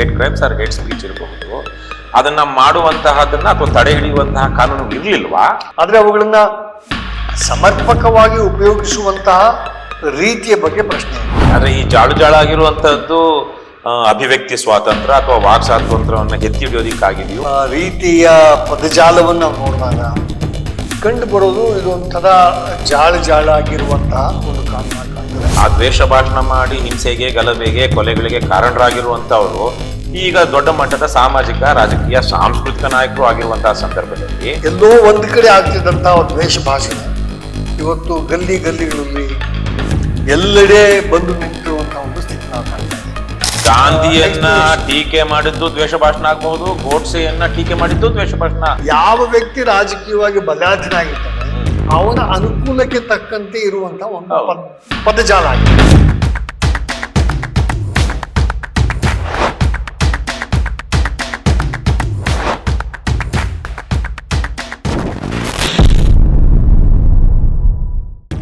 Hate crimes or hate speech ಇರಬಹುದು ಅದನ್ನ ಮಾಡುವಂತಹದನ್ನ ಅಥವಾ ತಡೆ ಹಿಡಿಯುವಂತಹ ಕಾನೂನು ಇರಲಿಲ್ವಾ ಆದರೆ ಅವುಗಳನ್ನ ಸಮರ್ಪಕವಾಗಿ ಉಪಯೋಗಿಸುವಂತಹ ರೀತಿಯ ಬಗ್ಗೆ ಪ್ರಶ್ನೆ ಇದೆ. ಆದ್ರೆ ಈ ಜಾಳು ಜಾಳಾಗಿರುವಂತಹದ್ದು ಅಭಿವ್ಯಕ್ತಿ ಸ್ವಾತಂತ್ರ್ಯ ಅಥವಾ ವಾಕ್ ಸ್ವಾತಂತ್ರ್ಯವನ್ನು ಎತ್ತಿ ಹಿಡಿಯೋದಿಕ್ಕಾಗಿದೆಯೋ ಆ ರೀತಿಯ ಪದಜಾಲವನ್ನು ನೋಡಿದಾಗ ಕಂಡು ಬರೋದು ಇದು ಒಂಥರ ಜಾಳ ಜಾಳ ಆಗಿರುವಂತಹ ಒಂದು ಕಾರಣ ಆ ದ್ವೇಷ ಭಾಷಣ ಮಾಡಿ ಹಿಂಸೆಗೆ ಗಲಭೆಗೆ ಕೊಲೆಗಳಿಗೆ ಕಾರಣರಾಗಿರುವಂತವರು ಈಗ ದೊಡ್ಡ ಮಟ್ಟದ ಸಾಮಾಜಿಕ ರಾಜಕೀಯ ಸಾಂಸ್ಕೃತಿಕ ನಾಯಕರು ಆಗಿರುವಂತಹ ಸಂದರ್ಭದಲ್ಲಿ ಎಲ್ಲೋ ಒಂದು ಕಡೆ ಆಗ್ತಿದ್ದಂತಹ ದ್ವೇಷ ಭಾಷಣ ಇವತ್ತು ಗಲ್ಲಿ ಗಲ್ಲಿಗಳಲ್ಲಿ ಎಲ್ಲೆಡೆ ಬಂದು ನಿಂತಿರುವಂತಹ ಒಂದು ಸ್ಥಿತಿ ನಾವು. ಗಾಂಧಿಯನ್ನ ಟೀಕೆ ಮಾಡಿದ್ದು ದ್ವೇಷ ಭಾಷಣ ಆಗಬಹುದು ಗೋಡ್ಸೆಯನ್ನ ಟೀಕೆ ಮಾಡಿದ್ದು ದ್ವೇಷ ಭಾಷಣ ಯಾವ ವ್ಯಕ್ತಿ ರಾಜಕೀಯವಾಗಿ ಬಲಾಢ್ಯನಾಗಿರ್ತಾನೆ ಅವನ ಅನುಕೂಲಕ್ಕೆ ತಕ್ಕಂತೆ ಇರುವಂತ ಒಂದು ಪದ- ಪದಜಾಲ ಆಗಿದೆ.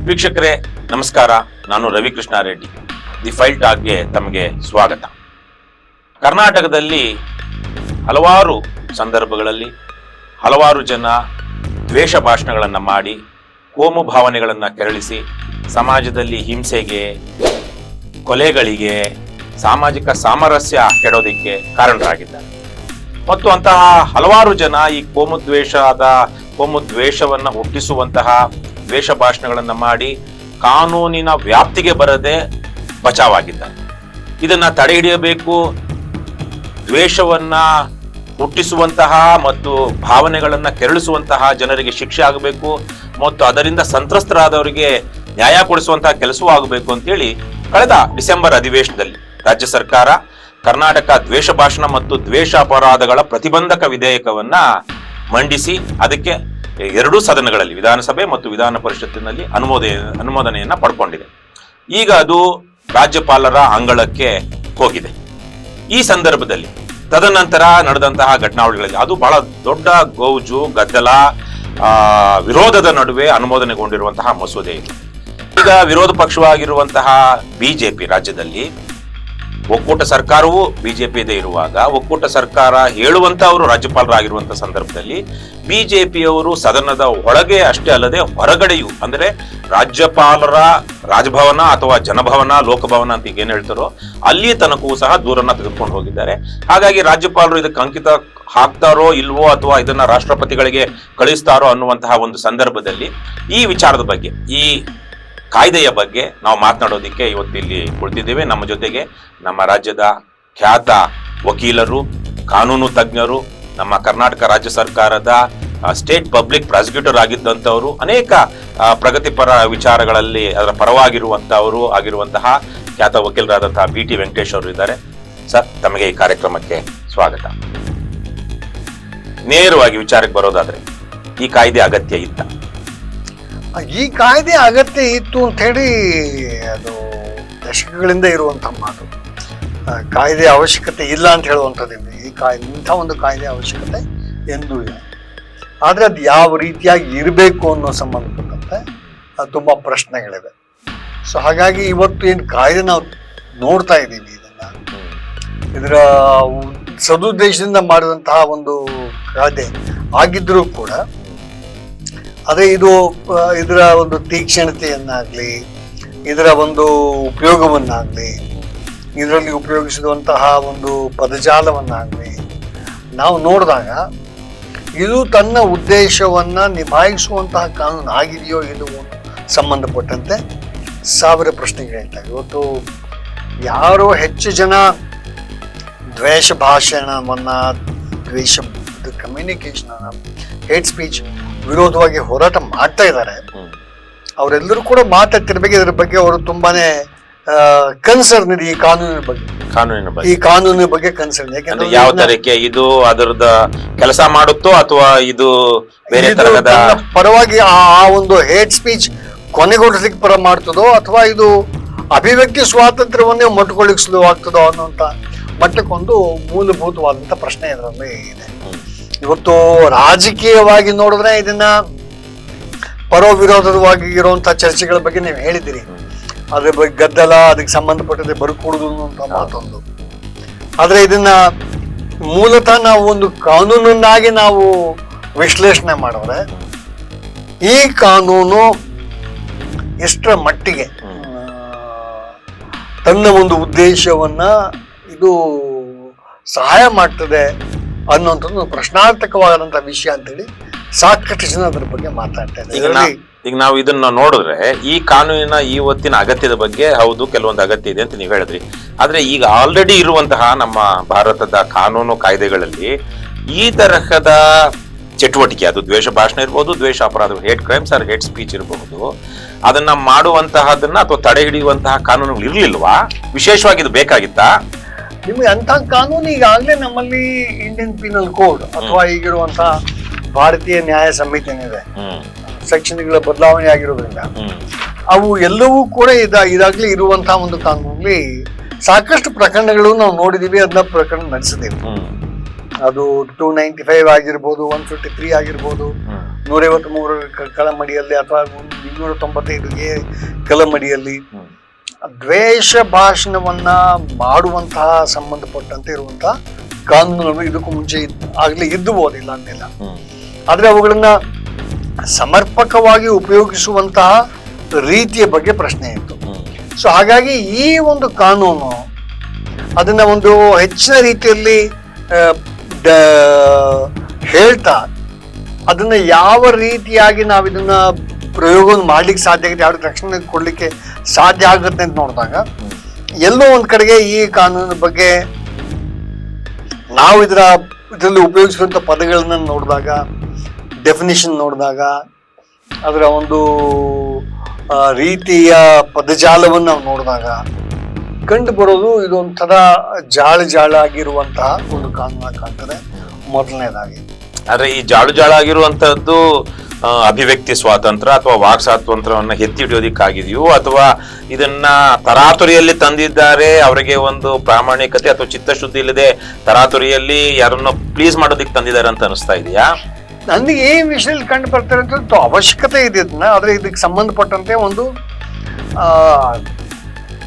ವೀಕ್ಷಕರೇ ನಮಸ್ಕಾರ. ನಾನು ರವಿಕೃಷ್ಣ ರೆಡ್ಡಿ ದಿ ಫೈಲ್ ಟಾಕ್ಗೆ ತಮಗೆ ಸ್ವಾಗತ. ಕರ್ನಾಟಕದಲ್ಲಿ ಹಲವಾರು ಸಂದರ್ಭಗಳಲ್ಲಿ ಹಲವಾರು ಜನ ದ್ವೇಷ ಭಾಷಣಗಳನ್ನು ಮಾಡಿ, ಕೋಮು ಭಾವನೆಗಳನ್ನು ಕೆರಳಿಸಿ, ಸಮಾಜದಲ್ಲಿ ಹಿಂಸೆಗೆ, ಕೊಲೆಗಳಿಗೆ, ಸಾಮಾಜಿಕ ಸಾಮರಸ್ಯ ಕೆಡೋದಕ್ಕೆ ಕಾರಣರಾಗಿದ್ದಾರೆ. ಮತ್ತು ಅಂತಹ ಹಲವಾರು ಜನ ಈ ಕೋಮು ದ್ವೇಷದ ಕೋಮು ದ್ವೇಷವನ್ನು ಹುಟ್ಟಿಸುವಂತಹ ದ್ವೇಷ ಭಾಷಣಗಳನ್ನು ಮಾಡಿ, ಕಾನೂನಿನ ವ್ಯಾಪ್ತಿಗೆ ಬರದೆ ಬಚಾವಾಗಿದ್ದಾರೆ ಇದನ್ನ ತಡೆ ಹಿಡಿಯಬೇಕು. ದ್ವೇಷವನ್ನ ಹುಟ್ಟಿಸುವಂತಹ ಮತ್ತು ಭಾವನೆಗಳನ್ನ ಕೆರಳಿಸುವಂತಹ ಜನರಿಗೆ ಶಿಕ್ಷೆ ಆಗಬೇಕು. ಮತ್ತು ಅದರಿಂದ ಸಂತ್ರಸ್ತರಾದವರಿಗೆ ನ್ಯಾಯ ಕೊಡಿಸುವಂತಹ ಕೆಲಸವೂ ಆಗಬೇಕು ಅಂತೇಳಿ ಕಳೆದ ಡಿಸೆಂಬರ್ ಅಧಿವೇಶನದಲ್ಲಿ ರಾಜ್ಯ ಸರ್ಕಾರ ಕರ್ನಾಟಕ ದ್ವೇಷ ಭಾಷಣ ಮತ್ತು ದ್ವೇಷ ಅಪರಾಧಗಳ ಪ್ರತಿಬಂಧಕ ವಿಧೇಯಕವನ್ನ ಮಂಡಿಸಿ ಅದಕ್ಕೆ ಎರಡೂ ಸದನಗಳಲ್ಲಿ ವಿಧಾನಸಭೆ ಮತ್ತು ವಿಧಾನ ಪರಿಷತ್ತಿನಲ್ಲಿ ಅನುಮೋದನೆ, ಅನುಮೋದನೆಯನ್ನ ಪಡ್ಕೊಂಡಿದೆ. ಈಗ ಅದು ರಾಜ್ಯಪಾಲರ ಅಂಗಳಕ್ಕೆ ಹೋಗಿದೆ. ಈ ಸಂದರ್ಭದಲ್ಲಿ ತದನಂತರ ನಡೆದಂತಹ ಘಟನಾವಳಿಗಳಲ್ಲಿ ಅದು ಬಹಳ ದೊಡ್ಡ ಗೌಜು, ಗದ್ದಲ ವಿರೋಧದ ನಡುವೆ ಅನುಮೋದನೆಗೊಂಡಿರುವಂತಹ ಮಸೂದೆ ಇದು. ಈಗ ವಿರೋಧ ಪಕ್ಷವಾಗಿರುವಂತಹ ಬಿಜೆಪಿ ರಾಜ್ಯದಲ್ಲಿ ಒಕ್ಕೂಟ ಸರ್ಕಾರವು ಬಿಜೆಪಿಯದೇ ಇರುವಾಗ ಒಕ್ಕೂಟ ಸರ್ಕಾರ ಹೇಳುವಂತ ಅವರು ರಾಜ್ಯಪಾಲರಾಗಿರುವಂತಹ ಸಂದರ್ಭದಲ್ಲಿ ಬಿಜೆಪಿಯವರು ಸದನದ ಒಳಗೆ ಅಷ್ಟೇ ಅಲ್ಲದೆ ಹೊರಗಡೆಯೂ, ಅಂದ್ರೆ ರಾಜ್ಯಪಾಲರ ರಾಜಭವನ ಅಥವಾ ಜನಭವನ, ಲೋಕಭವನ ಅಂತ ಈಗ ಏನ್ ಹೇಳ್ತಾರೋ ಅಲ್ಲಿ ತನಕವೂ ಸಹ ದೂರನ್ನ ತೆಗೆದುಕೊಂಡು ಹೋಗಿದ್ದಾರೆ. ಹಾಗಾಗಿ ರಾಜ್ಯಪಾಲರು ಇದಕ್ಕೆ ಅಂಕಿತ ಹಾಕ್ತಾರೋ ಇಲ್ವೋ ಅಥವಾ ಇದನ್ನ ರಾಷ್ಟ್ರಪತಿಗಳಿಗೆ ಕಳಿಸ್ತಾರೋ ಅನ್ನುವಂತಹ ಒಂದು ಸಂದರ್ಭದಲ್ಲಿ ಈ ವಿಚಾರದ ಬಗ್ಗೆ, ಈ ಕಾಯ್ದೆಯ ಬಗ್ಗೆ ನಾವು ಮಾತನಾಡೋದಕ್ಕೆ ಇವತ್ತು ಇಲ್ಲಿ ಕುಳಿತಿದ್ದೇವೆ. ನಮ್ಮ ಜೊತೆಗೆ ನಮ್ಮ ರಾಜ್ಯದ ಖ್ಯಾತ ವಕೀಲರು, ಕಾನೂನು ತಜ್ಞರು, ನಮ್ಮ ಕರ್ನಾಟಕ ರಾಜ್ಯ ಸರ್ಕಾರದ ಸ್ಟೇಟ್ ಪಬ್ಲಿಕ್ ಪ್ರಾಸಿಕ್ಯೂಟರ್ ಆಗಿದ್ದಂಥವರು, ಅನೇಕ ಪ್ರಗತಿಪರ ವಿಚಾರಗಳಲ್ಲಿ ಅದರ ಪರವಾಗಿರುವಂಥವರು ಆಗಿರುವಂತಹ ಖ್ಯಾತ ವಕೀಲರಾದಂತಹ ಬಿ ಟಿ ವೆಂಕಟೇಶ್ ಅವರು ಇದ್ದಾರೆ. ಸರ್, ತಮಗೆ ಈ ಕಾರ್ಯಕ್ರಮಕ್ಕೆ ಸ್ವಾಗತ. ನೇರವಾಗಿ ವಿಚಾರಕ್ಕೆ ಬರೋದಾದ್ರೆ ಈ ಕಾಯ್ದೆ ಅಗತ್ಯ ಇತ್ತ? ಈ ಕಾಯ್ದೆ ಅಗತ್ಯ ಇತ್ತು ಅಂತ ಹೇಳಿ ಅದು ದಶಕಗಳಿಂದ ಇರುವಂಥ ಮಾತು. ಕಾಯ್ದೆ ಅವಶ್ಯಕತೆ ಇಲ್ಲ ಅಂತ ಹೇಳುವಂಥದ್ದಿಲ್ಲ ಈ ಕಾಯ್ದೆ ಇಂಥ ಒಂದು ಕಾಯ್ದೆ ಅವಶ್ಯಕತೆ ಎಂದೂ ಇಲ್ಲ. ಆದರೆ ಅದು ಯಾವ ರೀತಿಯಾಗಿ ಇರಬೇಕು ಅನ್ನೋ ಸಂಬಂಧಪಟ್ಟಂತೆ ತುಂಬ ಪ್ರಶ್ನೆಗಳಿವೆ. ಸೊ, ಹಾಗಾಗಿ ಇವತ್ತು ಏನು ಕಾಯ್ದೆ ನಾವು ನೋಡ್ತಾ ಇದ್ದೀವಿ ಇದನ್ನ. ಇದರ ಸದುದ್ದೇಶದಿಂದ ಮಾಡಿದಂತಹ ಒಂದು ಕಾಯ್ದೆ ಆಗಿದ್ರೂ ಕೂಡ ಅದೇ ಇದು ಇದರ ಒಂದು ತೀಕ್ಷ್ಣತೆಯನ್ನಾಗಲಿ, ಇದರ ಒಂದು ಉಪಯೋಗವನ್ನಾಗಲಿ, ಇದರಲ್ಲಿ ಉಪಯೋಗಿಸಿರುವಂತಹ ಒಂದು ಪದಜಾಲವನ್ನಾಗಲಿ ನಾವು ನೋಡಿದಾಗ ಇದು ತನ್ನ ಉದ್ದೇಶವನ್ನು ನಿಭಾಯಿಸುವಂತಹ ಕಾನೂನು ಆಗಿದೆಯೋ ಇಲ್ಲವೋ ಸಂಬಂಧಪಟ್ಟಂತೆ ಸಾವಿರ ಪ್ರಶ್ನೆಗಳಿರ್ತವೆ ಇವತ್ತು ಯಾರೋ ಹೆಚ್ಚು ಜನ ದ್ವೇಷ ಭಾಷಣವನ್ನು, ದ್ವೇಷ ಕಮ್ಯುನಿಕೇಶನ್ ಹೇಟ್ ಸ್ಪೀಚ್ ವಿರೋಧವಾಗಿ ಹೋರಾಟ ಮಾಡ್ತಾ ಇದ್ದಾರೆ. ಅವರೆಲ್ಲರೂ ಕೂಡ ಮಾತಾಡ್ತಿರ್ಬೇಕು ಇದ್ರ ಬಗ್ಗೆ ಅವರು ತುಂಬಾನೇ ಕನ್ಸರ್ನ್ ಇದೆ ಈ ಕಾನೂನಿನ ಬಗ್ಗೆ. ಕಾನೂನಿನ ಬಗ್ಗೆ. ಈ ಕಾನೂನಿನ ಬಗ್ಗೆ ಕನ್ಸರ್ನ್ ಯಾಕೆಂದ್ರೆ ಯಾವ ತರಕ್ಕೆ ಇದು ಅದರದ ಕೆಲಸ ಮಾಡುತ್ತೋ ಅಥವಾ ಇದು ಬೇರೆ ತರಹದ ಪರವಾಗಿ ಆ ಒಂದು ಹೇಟ್ ಸ್ಪೀಚ್ ಕೊನೆಗೊಳಿಸ್ಲಿಕ್ಕೆ ಪರ ಮಾಡ್ತದೋ ಅಥವಾ ಇದು ಅಭಿವ್ಯಕ್ತಿ ಸ್ವಾತಂತ್ರ್ಯವನ್ನೇ ಮೊಟ್ಟುಕೊಳ್ಳಿಕ್ಕೆ ಸುಲಭ ಆಗ್ತದೋ ಅನ್ನುವಂತ ಮಟ್ಟಕ್ಕೊಂದು ಮೂಲಭೂತವಾದಂತ ಪ್ರಶ್ನೆ ಇದರಲ್ಲಿ ಇದೆ. ಇವತ್ತು ರಾಜಕೀಯವಾಗಿ ನೋಡಿದ್ರೆ ಇದನ್ನ ಪರೋ ವಿರೋಧವಾಗಿ ಇರುವಂತಹ ಚರ್ಚೆಗಳ ಬಗ್ಗೆ ನೀವು ಹೇಳಿದಿರಿ ಅದ್ರ ಬಗ್ಗೆ ಗದ್ದಲ, ಅದಕ್ಕೆ ಸಂಬಂಧಪಟ್ಟಂತೆ ಬರ್ಕೊಡುದು ಅಂತ ಮಾತೊಂದು. ಆದರೆ ಇದನ್ನ ಮೂಲತಃ ನಾವು ಒಂದು ಕಾನೂನನ್ನಾಗಿ ನಾವು ವಿಶ್ಲೇಷಣೆ ಮಾಡಿದ್ರೆ ಈ ಕಾನೂನು ಎಷ್ಟರ ಮಟ್ಟಿಗೆ ತನ್ನ ಒಂದು ಉದ್ದೇಶವನ್ನ ಇದು ಸಹಾಯ ಮಾಡ್ತದೆ ಅನ್ನುವಂಥದ್ದು ಒಂದು ಪ್ರಶ್ನಾರ್ಥಕವಾದಂಥ ವಿಷಯ ಅಂತೇಳಿ ಸಾಕಷ್ಟು ಜನ ಅದ್ರ ಬಗ್ಗೆ ಮಾತಾಡ್ತಾ ಇದ್ದಾರೆ. ಈಗ ನಾವು ಇದನ್ನ ನೋಡಿದ್ರೆ ಈ ಕಾನೂನಿನ ಇವತ್ತಿನ ಅಗತ್ಯದ ಬಗ್ಗೆ ಹೌದು ಕೆಲವೊಂದು ಅಗತ್ಯ ಇದೆ ಅಂತ ನೀವು ಹೇಳಿದ್ರಿ. ಆದ್ರೆ ಈಗ ಆಲ್ರೆಡಿ ಇರುವಂತಹ ನಮ್ಮ ಭಾರತದ ಕಾನೂನು ಕಾಯ್ದೆಗಳಲ್ಲಿ ಈ ತರಹದ ಚಟುವಟಿಕೆ ಅದು ದ್ವೇಷ ಭಾಷಣ ಇರ್ಬೋದು ದ್ವೇಷ ಅಪರಾಧ hate crimes or hate speech ಇರಬಹುದು ಅದನ್ನ ಮಾಡುವಂತಹದನ್ನ ಅಥವಾ ತಡೆ ಹಿಡಿಯುವಂತಹ ಕಾನೂನುಗಳು ಇರ್ಲಿಲ್ವಾ? ವಿಶೇಷವಾಗಿ ಇದು ಬೇಕಾಗಿತ್ತಾ? ನಿಮಗೆ ಅಂತ ಕಾನೂನು ಈಗಾಗಲೇ ನಮ್ಮಲ್ಲಿ ಇಂಡಿಯನ್ ಪಿನಲ್ ಕೋಡ್ ಅಥವಾ ಈಗಿರುವಂತಹ ಭಾರತೀಯ ನ್ಯಾಯ ಸಂಹಿತೆ ಏನಿದೆ ಸೆಕ್ಷನ್ಗಳ ಬದಲಾವಣೆ ಆಗಿರೋದ್ರಿಂದ ಅವು ಎಲ್ಲವೂ ಕೂಡ ಇದ ಇದಾಗಲೇ ಇರುವಂತಹ ಒಂದು ಕಾನೂನಲ್ಲಿ ಸಾಕಷ್ಟು ಪ್ರಕರಣಗಳು ನಾವು ನೋಡಿದೀವಿ ಅದನ್ನ ಪ್ರಕರಣ ನಡೆಸಿದ್ದೀವಿ ಅದು ಟೂ ನೈಂಟಿ ಫೈವ್ ಆಗಿರ್ಬೋದು ಒನ್ ಫಿಫ್ಟಿ ತ್ರೀ ಆಗಿರ್ಬೋದು ಹ್ಮ್. ನೂರೈವತ್ತ್ ಮೂರು ಕಳಮಡಿಯಲ್ಲಿ ಅಥವಾ ಇನ್ನೂರ ತೊಂಬತ್ತೈದು ಎ ದ್ವೇಷ ಭಾಷಣವನ್ನ ಮಾಡುವಂತಹ ಸಂಬಂಧಪಟ್ಟಂತೆ ಇರುವಂತಹ ಕಾನೂನುಗಳು ಇದಕ್ಕೂ ಮುಂಚೆ ಆಗ್ಲಿ ಇದ್ದು ಇದ್ದುಬೋದಿಲ್ಲ ಅಂತಿಲ್ಲ ಆದ್ರೆ ಅವುಗಳನ್ನ ಸಮರ್ಪಕವಾಗಿ ಉಪಯೋಗಿಸುವಂತಹ ರೀತಿಯ ಬಗ್ಗೆ ಪ್ರಶ್ನೆ ಇತ್ತು. ಸೊ ಹಾಗಾಗಿ ಈ ಒಂದು ಕಾನೂನು ಅದನ್ನ ಒಂದು ಹೆಚ್ಚಿನ ರೀತಿಯಲ್ಲಿ ಹೇಳ್ತಾ ಅದನ್ನ ಯಾವ ರೀತಿಯಾಗಿ ನಾವು ಇದನ್ನ ಪ್ರಯೋಗವನ್ನು ಮಾಡ್ಲಿಕ್ಕೆ ಸಾಧ್ಯ ಆಗುತ್ತೆ ಯಾರು ರಕ್ಷಣೆ ಕೊಡ್ಲಿಕ್ಕೆ ಸಾಧ್ಯ ಆಗುತ್ತೆ ಅಂತ ನೋಡಿದಾಗ, ಎಲ್ಲೋ ಒಂದ್ ಕಡೆಗೆ ಈ ಕಾನೂನಿನ ಬಗ್ಗೆ ನಾವು ಇದರ, ಇದರಲ್ಲಿ ಉಪಯೋಗಿಸುವಂತ ಪದಗಳನ್ನ ನೋಡಿದಾಗ ಡೆಫಿನಿಷನ್ ನೋಡಿದಾಗ, ಅದರ ಒಂದು ರೀತಿಯ ಪದಜಾಲವನ್ನು ನಾವು ನೋಡಿದಾಗ ಕಂಡು ಬರೋದು ಇದೊಂಥರ ಜಾಳ ಜಾಳ ಆಗಿರುವಂತಹ ಒಂದು ಕಾನೂನು ಕಾಣ್ತದೆ. ಮೊದಲನೇದಾಗಿ. ಆದ್ರೆ ಈ ಜಾಳು ಜಾಳ ಆಗಿರುವಂತಹದ್ದು ಅಭಿವ್ಯಕ್ತಿ ಸ್ವಾತಂತ್ರ್ಯ ಅಥವಾ ವಾಕ್ ಸ್ವಾತಂತ್ರ್ಯವನ್ನ ಎತ್ತಿ ಹಿಡಿಯೋದಿಕ್ಕಾಗಿದೆಯೋ ಅಥವಾ ಇದನ್ನ ತರಾತುರಿಯಲ್ಲಿ ತಂದಿದ್ದಾರೆ, ಅವರಿಗೆ ಒಂದು ಪ್ರಾಮಾಣಿಕತೆ ಅಥವಾ ಚಿತ್ತಶುದ್ಧಿ ಇಲ್ಲದೆ ತರಾತುರಿಯಲ್ಲಿ ಯಾರನ್ನ ಪ್ಲೀಸ್ ಮಾಡೋದಿಕ್ಕೆ ತಂದಿದ್ದಾರೆ ಅಂತ ಅನಿಸ್ತಾ ಇದೆಯಾ? ನನಗೆ ಈ ವಿಷಯದಲ್ಲಿ ಕಂಡು ಬರ್ತಾರೆ ಅಂತ ಅವಶ್ಯಕತೆ ಇದೆ ಅದನ್ನ ಆದ್ರೆ ಇದಕ್ಕೆ ಸಂಬಂಧಪಟ್ಟಂತೆ ಒಂದು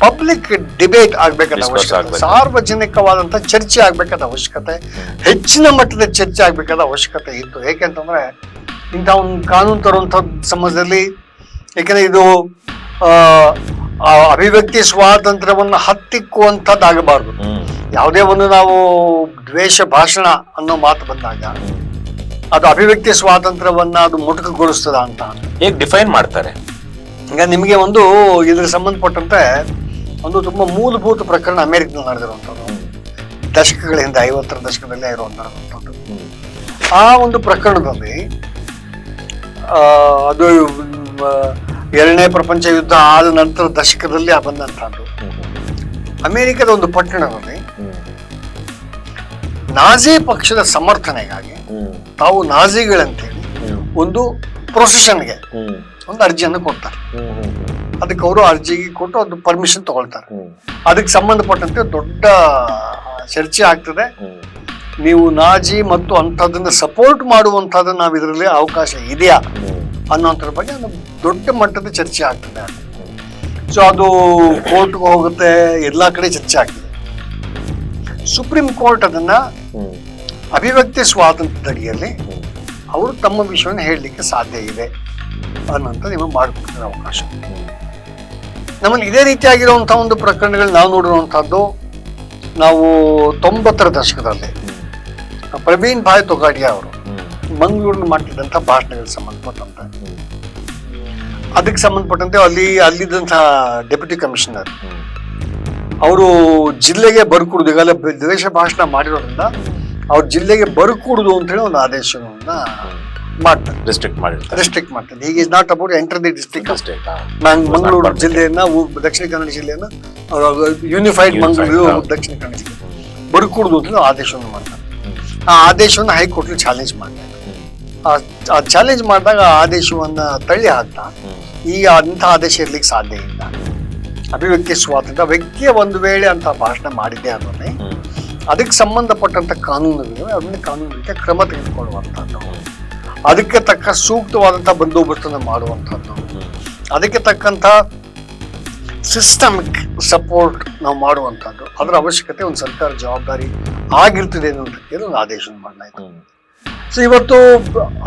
ಪಬ್ಲಿಕ್ ಡಿಬೇಟ್ ಆಗ್ಬೇಕಾದ ಅವಶ್ಯಕತೆ. ಸಾರ್ವಜನಿಕವಾದಂಥ ಸಾರ್ವಜನಿಕವಾದಂತ ಚರ್ಚೆ ಆಗ್ಬೇಕಾದ ಅವಶ್ಯಕತೆ. ಹೆಚ್ಚಿನ ಮಟ್ಟದ ಚರ್ಚೆ ಆಗ್ಬೇಕಾದ ಅವಶ್ಯಕತೆ ಇತ್ತು. ಏಕೆಂತಂದ್ರೆ ಇಂಥ ಒಂದು ಕಾನೂನು ತರುವಂತ ಸಮಾಜದಲ್ಲಿ ಏಕೆಂದ್ರೆ ಇದು ಅಭಿವ್ಯಕ್ತಿ ಸ್ವಾತಂತ್ರ್ಯವನ್ನು ಹತ್ತಿಕ್ಕುವಂಥದ್ದಾಗಬಾರ್ದು. ಹ್ಮ್. ಯಾವುದೇ ಒಂದು ನಾವು ದ್ವೇಷ ಭಾಷಣ ಅನ್ನೋ ಮಾತು ಬಂದಾಗ ಅದು ಅಭಿವ್ಯಕ್ತಿ ಸ್ವಾತಂತ್ರ್ಯವನ್ನ ಅದು ಮೊಟಕುಗೊಳಿಸ್ತದ ಅಂತ. ಹೇಗೆ ಡಿಫೈನ್ ಮಾಡ್ತಾರೆ? ಈಗ ನಿಮಗೆ ಒಂದು ಇದ್ರ ಸಂಬಂಧಪಟ್ಟಂತೆ ಒಂದು ತುಂಬಾ ಮೂಲಭೂತ ಪ್ರಕರಣ ಅಮೆರಿಕದಲ್ಲಿ ನಡೆದಿರುವಂಥದ್ದು ದಶಕಗಳ ಹಿಂದೆ ಐವತ್ತರ ದಶಕದಲ್ಲೇ ಇರುವಂಥದ್ದು. ಆ ಒಂದು ಪ್ರಕರಣದಲ್ಲಿ ಅದು ಎರಡನೇ ಪ್ರಪಂಚ ಯುದ್ಧ ಆದ ನಂತರ ದಶಕದಲ್ಲಿ ಆ ಬಂದಂತಹದ್ದು ಅಮೆರಿಕದ ಒಂದು ಪಟ್ಟಣದಲ್ಲಿ. ನಾಜಿ ಪಕ್ಷದ ಸಮರ್ಥನೆಗಾಗಿ. ತಾವು ನಾಜಿಗಳಂತೇಳಿ. ಒಂದು ಪ್ರೊಸೆಷನ್ಗೆ. ಒಂದು ಅರ್ಜಿಯನ್ನು ಕೊಡ್ತಾರೆ. ಅದಕ್ಕೆ ಅವರು ಅರ್ಜಿಗೆ ಕೊಟ್ಟು ಅದು ಪರ್ಮಿಷನ್ ತಗೊಳ್ತಾರೆ. ಅದಕ್ಕೆ ಸಂಬಂಧಪಟ್ಟಂತೆ ದೊಡ್ಡ ಚರ್ಚೆ ಆಗ್ತದೆ. ನೀವು ನಾಜಿ ಮತ್ತು ಅಂಥದ್ದನ್ನ ಸಪೋರ್ಟ್ ಮಾಡುವಂಥದ್ದು ನಾವು ಇದರಲ್ಲಿ ಅವಕಾಶ ಇದೆಯಾ. ಅನ್ನೋಂಥದ್ರ ಬಗ್ಗೆ ಒಂದು ದೊಡ್ಡ ಮಟ್ಟದ ಚರ್ಚೆ ಆಗ್ತದೆ. ಸೊ ಅದು ಕೋರ್ಟ್ಗೆ ಹೋಗುತ್ತೆ ಎಲ್ಲ ಕಡೆ ಚರ್ಚೆ ಆಗ್ತದೆ. ಸುಪ್ರೀಂ ಕೋರ್ಟ್ ಅದನ್ನ ಅಭಿವ್ಯಕ್ತಿ ಸ್ವಾತಂತ್ರ್ಯದ ಅಡಿಯಲ್ಲಿ ಅವರು ತಮ್ಮ ವಿಷಯವನ್ನು ಹೇಳಲಿಕ್ಕೆ ಸಾಧ್ಯ ಇದೆ ಅನ್ನೋಂಥ ನಿಮಗೆ ಮಾಡಿಕೊಡ್ತಾರೆ ಅವಕಾಶ. ನಮ್ಮಲ್ಲಿ ಇದೇ ರೀತಿಯಾಗಿರುವಂತಹ ಒಂದು ಪ್ರಕರಣಗಳು ನಾವು ನೋಡಿರುವಂತಹದ್ದು ನಾವು ತೊಂಬತ್ತರ ದಶಕದಲ್ಲಿ ಪ್ರವೀಣ್ ಭಾಯ್ ತೊಗಾಡಿಯಾ ಅವರು. ಮಂಗಳೂರಿನ ಮಾಡಿದಂಥ ಭಾಷಣಗಳಿಗೆ ಸಂಬಂಧಪಟ್ಟಂತೆ. ಅದಕ್ಕೆ ಸಂಬಂಧಪಟ್ಟಂತೆ ಅಲ್ಲಿ ಅಲ್ಲಿದ್ದಂತಹ ಡೆಪ್ಯೂಟಿ ಕಮಿಷನರ್. ಅವರು ಜಿಲ್ಲೆಗೆ ಬರ್ಕೊಡುದು ಈಗ ದ್ವೇಷ ಭಾಷಣ ಮಾಡಿರೋದ್ರಿಂದ ಅವ್ರ ಜಿಲ್ಲೆಗೆ ಬರ್ಕೊಡುದು ಅಂತ ಹೇಳಿ ಒಂದು ಆದೇಶವನ್ನ ಮಾಡ್ತಾರೆ ಡಿಸ್ಟ್ರಿಕ್ಟ್ ಮಾಡಿರ್ತಾರೆ. ಡಿಸ್ಟ್ರಿಕ್ಟ್ ಮಾಡ್ತಾರೆ. ಈಗ is not about enter the district state ನಾನು ಮಂಗಳೂರು. ಜಿಲ್ಲೆಯನ್ನ ದಕ್ಷಿಣ ಕನ್ನಡ ಜಿಲ್ಲೆಯನ್ನ ಯೂನಿಫೈಡ್ ಮಂಗಳೂರು ದಕ್ಷಿಣ ಕನ್ನಡ ಜಿಲ್ಲೆ. ಬರ್ಕೂಡುದು ಅಂತ ಆದೇಶವನ್ನು ಮಾಡ್ತಾರೆ. ಆ ಆದೇಶವನ್ನು ಹೈಕೋರ್ಟ್ ಚಾಲೆಂಜ್ ಮಾಡ್ತಾರೆ. ಆ ಚಾಲೆಂಜ್ ಮಾಡಿದಾಗ ಆ ಆದೇಶವನ್ನು ತಳ್ಳಿ ಹಾಕ್ತಾ. ಈ ಅಂಥ ಆದೇಶ ಇರ್ಲಿಕ್ಕೆ ಸಾಧ್ಯ ಇಲ್ಲ. ಅಭಿವ್ಯಕ್ತಿ ಸ್ವಾತಂತ್ರ್ಯ ವ್ಯಕ್ತಿಯ ಒಂದು ವೇಳೆ ಅಂತ ಭಾಷಣ ಮಾಡಿದ್ದೆ ಅನ್ನೋದೇ ಅದಕ್ಕೆ ಸಂಬಂಧಪಟ್ಟಂತ ಕಾನೂನುಗಳಿವೆ. ಅದನ್ನ ಕಾನೂನು ರೀತಿಯ ಕ್ರಮ ತೆಗೆದುಕೊಳ್ಳುವಂಥದ್ದು ಅದಕ್ಕೆ ತಕ್ಕ ಸೂಕ್ತವಾದಂಥ ಬಂದೋಬಸ್ತನ್ನು ಮಾಡುವಂಥದ್ದು. ಹ್ಮ್. ಅದಕ್ಕೆ ತಕ್ಕಂಥ ಸಿಸ್ಟಮಿಕ್ ಸಪೋರ್ಟ್ ನಾವು ಮಾಡುವಂಥದ್ದು. ಅದರ ಅವಶ್ಯಕತೆ ಒಂದು ಸರ್ಕಾರ ಜವಾಬ್ದಾರಿ ಆಗಿರ್ತದೆ ಅನ್ನೋದಕ್ಕೆ ಒಂದು ಆದೇಶ ಮಾಡಲಾಯಿತು ಸೊ ಇವತ್ತು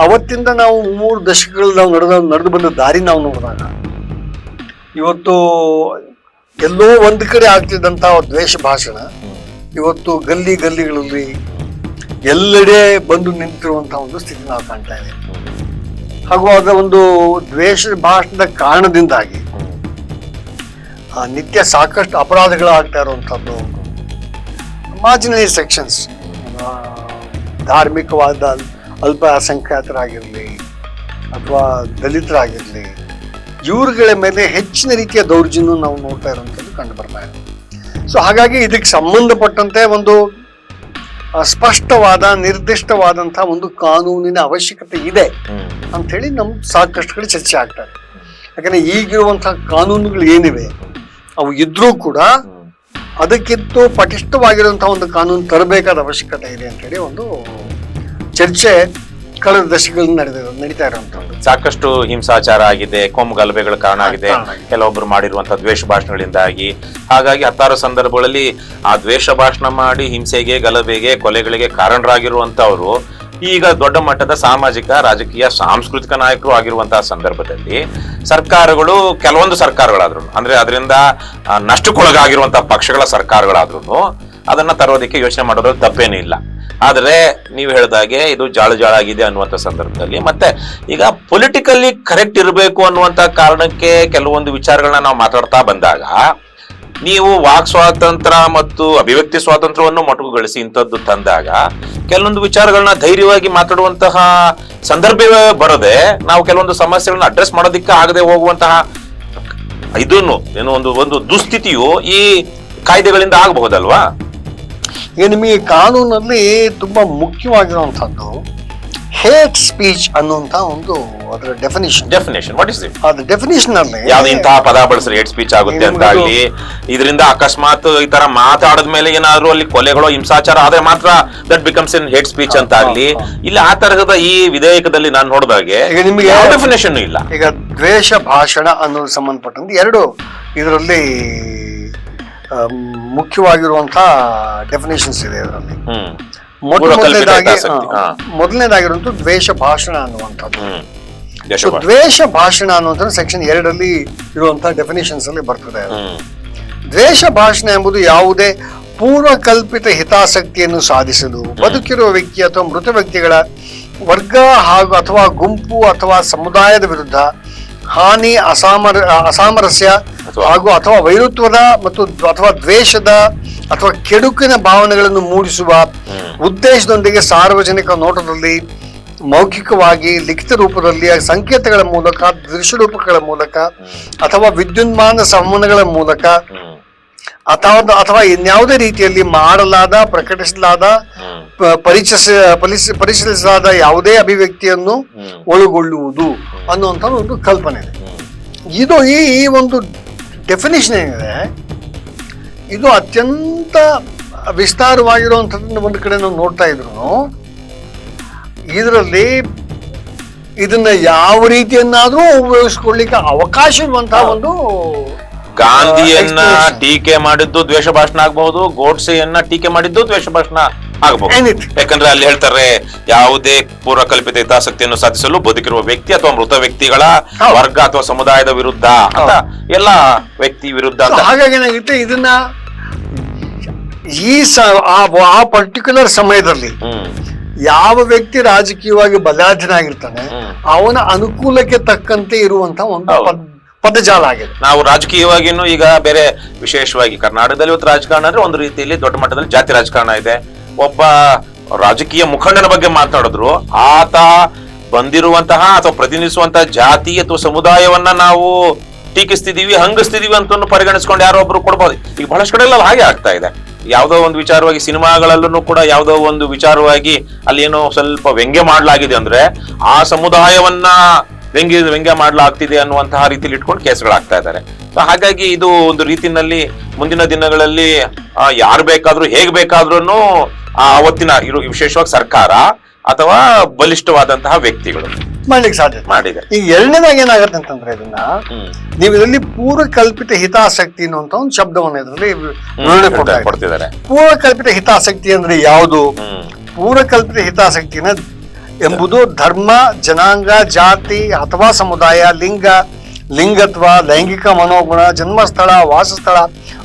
ಅವತ್ತಿಂದ ನಾವು ಮೂರು ದಶಕಗಳು ನಾವು ನಡೆದ ನಡೆದು ಬಂದ ದಾರಿ ನಾವು ನೋಡಿದಾಗ ಇವತ್ತು ಎಲ್ಲೋ ಒಂದು ಕಡೆ ಆಗ್ತಿದ್ದಂಥ ದ್ವೇಷ ಭಾಷಣ ಇವತ್ತು ಗಲ್ಲಿ ಗಲ್ಲಿಗಳಲ್ಲಿ ಎಲ್ಲೆಡೆ ಬಂದು ನಿಂತಿರುವಂತಹ ಒಂದು ಸ್ಥಿತಿ ನಾವು ಕಾಣ್ತಾ ಇದೆ ಹಾಗೂ ಅದರ ಒಂದು ದ್ವೇಷ ಭಾಷಣದ ಕಾರಣದಿಂದಾಗಿ ಆ, ನಿತ್ಯ ಸಾಕಷ್ಟು ಅಪರಾಧಗಳಾಗ್ತಾ ಇರುವಂಥದ್ದು ಮಾರ್ಜಿನರಿ ಸೆಕ್ಷನ್ಸ್ ಧಾರ್ಮಿಕವಾದ ಅಲ್ಪಸಂಖ್ಯಾತರಾಗಿರಲಿ ಅಥವಾ ದಲಿತರಾಗಿರಲಿ ಇವರುಗಳ ಮೇಲೆ ಹೆಚ್ಚಿನ ರೀತಿಯ ದೌರ್ಜನ್ಯ ನಾವು ನೋಡ್ತಾ ಇರುವಂಥದ್ದು ಕಂಡು ಬರ್ತಾ ಇದೆ. ಸೊ ಹಾಗಾಗಿ ಇದಕ್ಕೆ ಸಂಬಂಧಪಟ್ಟಂತೆ ಒಂದು ಸ್ಪಷ್ಟವಾದ ನಿರ್ದಿಷ್ಟವಾದಂತಹ ಒಂದು ಕಾನೂನಿನ ಅವಶ್ಯಕತೆ ಇದೆ ಅಂಥೇಳಿ ನಮ್ ಸಾಕಷ್ಟು ಕಡೆ ಚರ್ಚೆ ಆಗ್ತಾರೆ. ಯಾಕಂದ್ರೆ ಈಗಿರುವಂತಹ ಕಾನೂನುಗಳು ಏನಿವೆ, ಅವು ಇದ್ರೂ ಕೂಡ ಅದಕ್ಕಿಂತ ಪಟಿಷ್ಠವಾಗಿರುವಂತಹ ಒಂದು ಕಾನೂನು ತರಬೇಕಾದ ಅವಶ್ಯಕತೆ ಇದೆ ಅಂತ ಹೇಳಿ ಒಂದು ಚರ್ಚೆ ಕಳೆದ ದಶಕಗಳಲ್ಲಿ ನಡೆದ ನಡೀತಾ ಇರುವಂತದ್ದು ಸಾಕಷ್ಟು ಹಿಂಸಾಚಾರ ಆಗಿದೆ ಕೋಮು ಗಲಭೆಗಳ ಕಾರಣ ಆಗಿದೆ. ಕೆಲವೊಬ್ಬರು ಮಾಡಿರುವಂತಹ ದ್ವೇಷ ಭಾಷಣಗಳಿಂದಾಗಿ. ಹಾಗಾಗಿ ಹತ್ತಾರು ಸಂದರ್ಭಗಳಲ್ಲಿ ಆ ದ್ವೇಷ ಭಾಷಣ ಮಾಡಿ ಹಿಂಸೆಗೆ ಗಲಭೆಗೆ ಕೊಲೆಗಳಿಗೆ ಕಾರಣರಾಗಿರುವಂತವರು ಈಗ ದೊಡ್ಡ ಮಟ್ಟದ ಸಾಮಾಜಿಕ ರಾಜಕೀಯ ಸಾಂಸ್ಕೃತಿಕ ನಾಯಕರು ಆಗಿರುವಂತಹ ಸಂದರ್ಭದಲ್ಲಿ ಸರ್ಕಾರಗಳು ಕೆಲವೊಂದು ಸರ್ಕಾರಗಳಾದ್ರು ಅಂದ್ರೆ ಅದರಿಂದ ನಷ್ಟಕ್ಕೊಳಗಾಗಿರುವಂತಹ ಪಕ್ಷಗಳ ಸರ್ಕಾರಗಳಾದ್ರೂ ಅದನ್ನ ತರೋದಕ್ಕೆ ಯೋಚನೆ ಮಾಡೋದ್ರಲ್ಲಿ ತಪ್ಪೇನೂ ಇಲ್ಲ. ಆದರೆ ನೀವು ಹೇಳಿದಾಗೆ ಇದು ಜಾಳು ಜಾಳಾಗಿದೆ ಅನ್ನುವಂಥ ಸಂದರ್ಭದಲ್ಲಿ. ಮತ್ತೆ ಈಗ ಪೊಲಿಟಿಕಲಿ ಕರೆಕ್ಟ್ ಇರಬೇಕು ಅನ್ನುವಂಥ ಕಾರಣಕ್ಕೆ ಕೆಲವೊಂದು ವಿಚಾರಗಳನ್ನ ನಾವು ಮಾತಾಡ್ತಾ ಬಂದಾಗ, ನೀವು ವಾಕ್ ಸ್ವಾತಂತ್ರ್ಯ ಮತ್ತು ಅಭಿವ್ಯಕ್ತಿ ಸ್ವಾತಂತ್ರ್ಯವನ್ನು ಮೊಟಕುಗೊಳಿಸಿ ಇಂಥದ್ದು ತಂದಾಗ, ಕೆಲವೊಂದು ವಿಚಾರಗಳನ್ನ ಧೈರ್ಯವಾಗಿ ಮಾತಾಡುವಂತಹ ಸಂದರ್ಭವೇ ಬರದೆ ನಾವು ಕೆಲವೊಂದು ಸಮಸ್ಯೆಗಳನ್ನ ಅಡ್ರೆಸ್ ಮಾಡೋದಿಕ್ಕೆ ಆಗದೆ ಹೋಗುವಂತಹ ಇದನ್ನು, ಏನು ಒಂದು ಒಂದು ದುಸ್ಥಿತಿಯು ಈ ಕಾಯ್ದೆಗಳಿಂದ ಆಗಬಹುದಲ್ವಾ? ಈಗ ನಿಮಗೆ ಕಾನೂನಲ್ಲಿ ತುಂಬಾ ಮುಖ್ಯವಾಗಿರುವಂಥದ್ದು ಹೇಟ್ ಸ್ಪೀಚ್ ಅನ್ನುವಂಥ ಒಂದು ಅದರ definition definition what is it ಅದು ಡೆಫಿನೇಷನ್ ಅಲ್ಲಿ ಯಾವ್ದು ಇಂತಹ ಪದ ಬಳಸ್ರಿ ಹೇಟ್ ಸ್ಪೀಚ್ ಆಗುತ್ತೆ ಅಂತ ಆಗ್ಲಿ ಇದರಿಂದ ಅಕಸ್ಮಾತ್ ಈ ತರ ಮಾತಾಡದ ಮೇಲೆ ಏನಾದ್ರು ಅಲ್ಲಿ ಕೊಲೆಗಳು ಹಿಂಸಾಚಾರ ಆದ್ರೆ ಮಾತ್ರ that becomes in hate speech ಅಂತ ಆಗ್ಲಿ. ಇಲ್ಲಿ ಆ ತರಹದ ಈ ವಿಧೇಯಕದಲ್ಲಿ ನಾನು ನೋಡಿದಾಗೆ ಈಗ ನಿಮಗೆ- ಯಾವ ಡೆಫಿನೇಷನ್ ಇಲ್ಲ. ಈಗ ದ್ವೇಷ ಭಾಷಣ ಅನ್ನೋದು ಸಂಬಂಧಪಟ್ಟಂತೆ ಎರಡು ಇದರಲ್ಲಿ ಮುಖ್ಯವಾಗಿರುವಂತ ಡೆಫಿನೇಷನ್ಸ್ ಇದೆ ಇದರಲ್ಲಿ. ಮೊದಲನೇದಾಗಿ. ಮೊದಲನೇದಾಗಿರುವಂತ ದ್ವೇಷ ಭಾಷಣ ಅನ್ನುವಂಥದ್ದು. ದ್ವೇಷ ಭಾಷಣ ಅನ್ನುವಂಥ ಸೆಕ್ಷನ್ ಎರಡರಲ್ಲಿ ಇರುವಂತಹ ಡೆಫಿನೇಷನ್ಸ್ ಅಲ್ಲಿ ಬರ್ತದೆ. ದ್ವೇಷ ಭಾಷಣ ಎಂಬುದು ಯಾವುದೇ ಪೂರ್ವಕಲ್ಪಿತ ಹಿತಾಸಕ್ತಿಯನ್ನು ಸಾಧಿಸಲು ಬದುಕಿರುವ ವ್ಯಕ್ತಿ ಅಥವಾ ಮೃತ ವ್ಯಕ್ತಿಗಳ ವರ್ಗ ಹಾಗೂ ಅಥವಾ ಗುಂಪು ಅಥವಾ ಸಮುದಾಯದ ವಿರುದ್ಧ ಹಾನಿ ಅಸಾಮರ ಅಸಾಮರಸ್ಯ ಹಾಗೂ ಅಥವಾ ವೈರುತ್ವದ ಮತ್ತು ಅಥವಾ ದ್ವೇಷದ ಅಥವಾ ಕೆಡುಕಿನ ಭಾವನೆಗಳನ್ನು ಮೂಡಿಸುವ ಉದ್ದೇಶದೊಂದಿಗೆ ಸಾರ್ವಜನಿಕ ನೋಟದಲ್ಲಿ ಮೌಖಿಕವಾಗಿ ಲಿಖಿತ ರೂಪದಲ್ಲಿ ಸಂಕೇತಗಳ ಮೂಲಕ ದೃಶ್ಯ ರೂಪಗಳ ಮೂಲಕ ಅಥವಾ ವಿದ್ಯುನ್ಮಾನ ಸಂವಹನಗಳ ಮೂಲಕ ಅಥವಾ ಅಥವಾ ಇನ್ಯಾವುದೇ ರೀತಿಯಲ್ಲಿ ಮಾಡಲಾದ ಪ್ರಕಟಿಸಲಾದ ಪರಿಚಯ ಪರಿಶೀಲಿಸಲಾದ ಯಾವುದೇ ಅಭಿವ್ಯಕ್ತಿಯನ್ನು ಒಳಗೊಳ್ಳುವುದು. ಅನ್ನುವಂಥ ಒಂದು ಕಲ್ಪನೆ ಇದೆ. ಇದು ಈ ಈ ಒಂದು ಡೆಫಿನೇಷನ್ ಏನಿದೆ ಇದು ಅತ್ಯಂತ ವಿಸ್ತಾರವಾಗಿರುವಂಥದ್ದನ್ನು ಒಂದು ಕಡೆ ನಾವು ನೋಡ್ತಾ ಇದ್ರು ಇದರಲ್ಲಿ ಇದನ್ನ ಯಾವ ರೀತಿಯನ್ನಾದ್ರೂ ಉಪಯೋಗಿಸ್ಕೊಳ್ಳಿಕ್ಕೆ ಅವಕಾಶ ಇರುವಂತಹ ಒಂದು ಗಾಂಧಿಯನ್ನ. ಟೀಕೆ ಮಾಡಿದ್ದು ದ್ವೇಷ ಭಾಷಣ ಆಗಬಹುದು ಗೋಡ್ಸೆಯನ್ನ ಟೀಕೆ ಮಾಡಿದ್ದು ದ್ವೇಷ ಭಾಷಣ ಆಗಬಹುದು. ಯಾಕಂದ್ರೆ ಅಲ್ಲಿ ಹೇಳ್ತಾರೆ ಯಾವುದೇ ಪೂರ್ವಕಲ್ಪಿತ ಹಿತಾಸಕ್ತಿಯನ್ನು ಸಾಧಿಸಲು ಬದುಕಿರುವ ವ್ಯಕ್ತಿ ಅಥವಾ ಮೃತ ವ್ಯಕ್ತಿಗಳ ವರ್ಗ ಅಥವಾ ಸಮುದಾಯದ ವಿರುದ್ಧ ಅಂತ ಎಲ್ಲ ವ್ಯಕ್ತಿ ವಿರುದ್ಧ ಹಾಗಾಗಿ ಏನಾಗುತ್ತೆ ಇದನ್ನ ಈ ಆ- ಪರ್ಟಿಕ್ಯುಲರ್ ಸಮಯದಲ್ಲಿ ಯಾವ ವ್ಯಕ್ತಿ ರಾಜಕೀಯವಾಗಿ ಬಲಾಢ್ಯನಾಗಿರ್ತಾನೆ. ಅವನ ಅನುಕೂಲಕ್ಕೆ ತಕ್ಕಂತೆ ಇರುವಂತ ಒಂದು ಪದಜಾಲ ಆಗಿದೆ. ನಾವು ರಾಜಕೀಯವಾಗಿನೂ ಈಗ ಬೇರೆ ವಿಶೇಷವಾಗಿ ಕರ್ನಾಟಕದಲ್ಲಿ ಇವತ್ತು ರಾಜಕಾರಣ ಅಂದ್ರೆ ಒಂದು ರೀತಿಯಲ್ಲಿ ದೊಡ್ಡ ಮಟ್ಟದಲ್ಲಿ ಜಾತಿ ರಾಜಕಾರಣ ಇದೆ. ಒಬ್ಬ ರಾಜಕೀಯ ಮುಖಂಡನ ಬಗ್ಗೆ ಮಾತಾಡಿದ್ರು ಆತ ಬಂದಿರುವಂತಹ ಅಥವಾ ಪ್ರತಿನಿಧಿಸುವಂತಹ ಜಾತಿ ಅಥವಾ ಸಮುದಾಯವನ್ನ ನಾವು ಟೀಕಿಸ್ತಿದೀವಿ, ಹಂಗಿಸ್ತಿದೀವಿ ಅಂತ ಪರಿಗಣಿಸ್ಕೊಂಡು ಯಾರೋ ಒಬ್ರು ಕೊಡ್ಬೋದು. ಈಗ ಬಹಳಷ್ಟು ಕಡೆ ಎಲ್ಲ ಹಾಗೆ ಆಗ್ತಾ ಇದೆ. ಯಾವುದೋ ಒಂದು ವಿಚಾರವಾಗಿ ಸಿನಿಮಾಗಳಲ್ಲೂ ಕೂಡ ಯಾವುದೋ ಒಂದು ವಿಚಾರವಾಗಿ ಅಲ್ಲಿ ಏನೋ ಸ್ವಲ್ಪ ವ್ಯಂಗ್ಯ ಮಾಡಲಾಗಿದೆ ಅಂದ್ರೆ ಆ ಸಮುದಾಯವನ್ನ ವ್ಯಂಗ್ಯ ವ್ಯಂಗ್ಯ ಮಾಡಲಾಗ್ತಿದೆ ಅನ್ನುವಂತಹ ರೀತಿಯಲ್ಲಿ ಇಟ್ಕೊಂಡು ಕೇಸ್ಗಳಾಗ್ತಾ ಇದ್ದಾರೆ. ಸೊ ಹಾಗಾಗಿ ಇದು ಒಂದು ರೀತಿನಲ್ಲಿ ಮುಂದಿನ ದಿನಗಳಲ್ಲಿ ಯಾರು ಬೇಕಾದ್ರೂ, ಹೇಗ್ ಬೇಕಾದ್ರೂ ಆ ಅವತ್ತಿನ ಇರು ವಿಶೇಷವಾಗಿ ಸರ್ಕಾರ ಅಥವಾ ಬಲಿಷ್ಠವಾದಂತಹ ವ್ಯಕ್ತಿಗಳು? ಮಾಡ್ಲಿಕ್ಕೆ ಸಾಧ್ಯ ಮಾಡಿದೆ. ಈಗ ಎರಡನೇದಾಗಿ ಏನಾಗುತ್ತೆ ಅಂತಂದ್ರೆ ಇದನ್ನ ಹ್ಮ್. ನೀವು ಇದರಲ್ಲಿ ಪೂರ್ವಕಲ್ಪಿತ ಹಿತಾಸಕ್ತಿ ಅನ್ನುವಂತ ಒಂದು ಶಬ್ದವನ್ನು ಇದರಲ್ಲಿ ವಿವರಣೆ ಕೊಡ್ತಾ ಇದ್ದಾರೆ. ಕೊಡ್ತಿದ್ದಾರೆ. ಪೂರ್ವಕಲ್ಪಿತ ಹಿತಾಸಕ್ತಿ ಅಂದ್ರೆ ಯಾವುದು? ಪೂರ್ವ ಕಲ್ಪಿತ ಹಿತಾಸಕ್ತಿನ ಎಂಬುದು ಧರ್ಮ ಜನಾಂಗ ಜಾತಿ ಅಥವಾ ಸಮುದಾಯ ಲಿಂಗ ಲಿಂಗತ್ವ ಲೈಂಗಿಕ ಮನೋಗುಣ ಜನ್ಮಸ್ಥಳ ವಾಸಸ್ಥಳ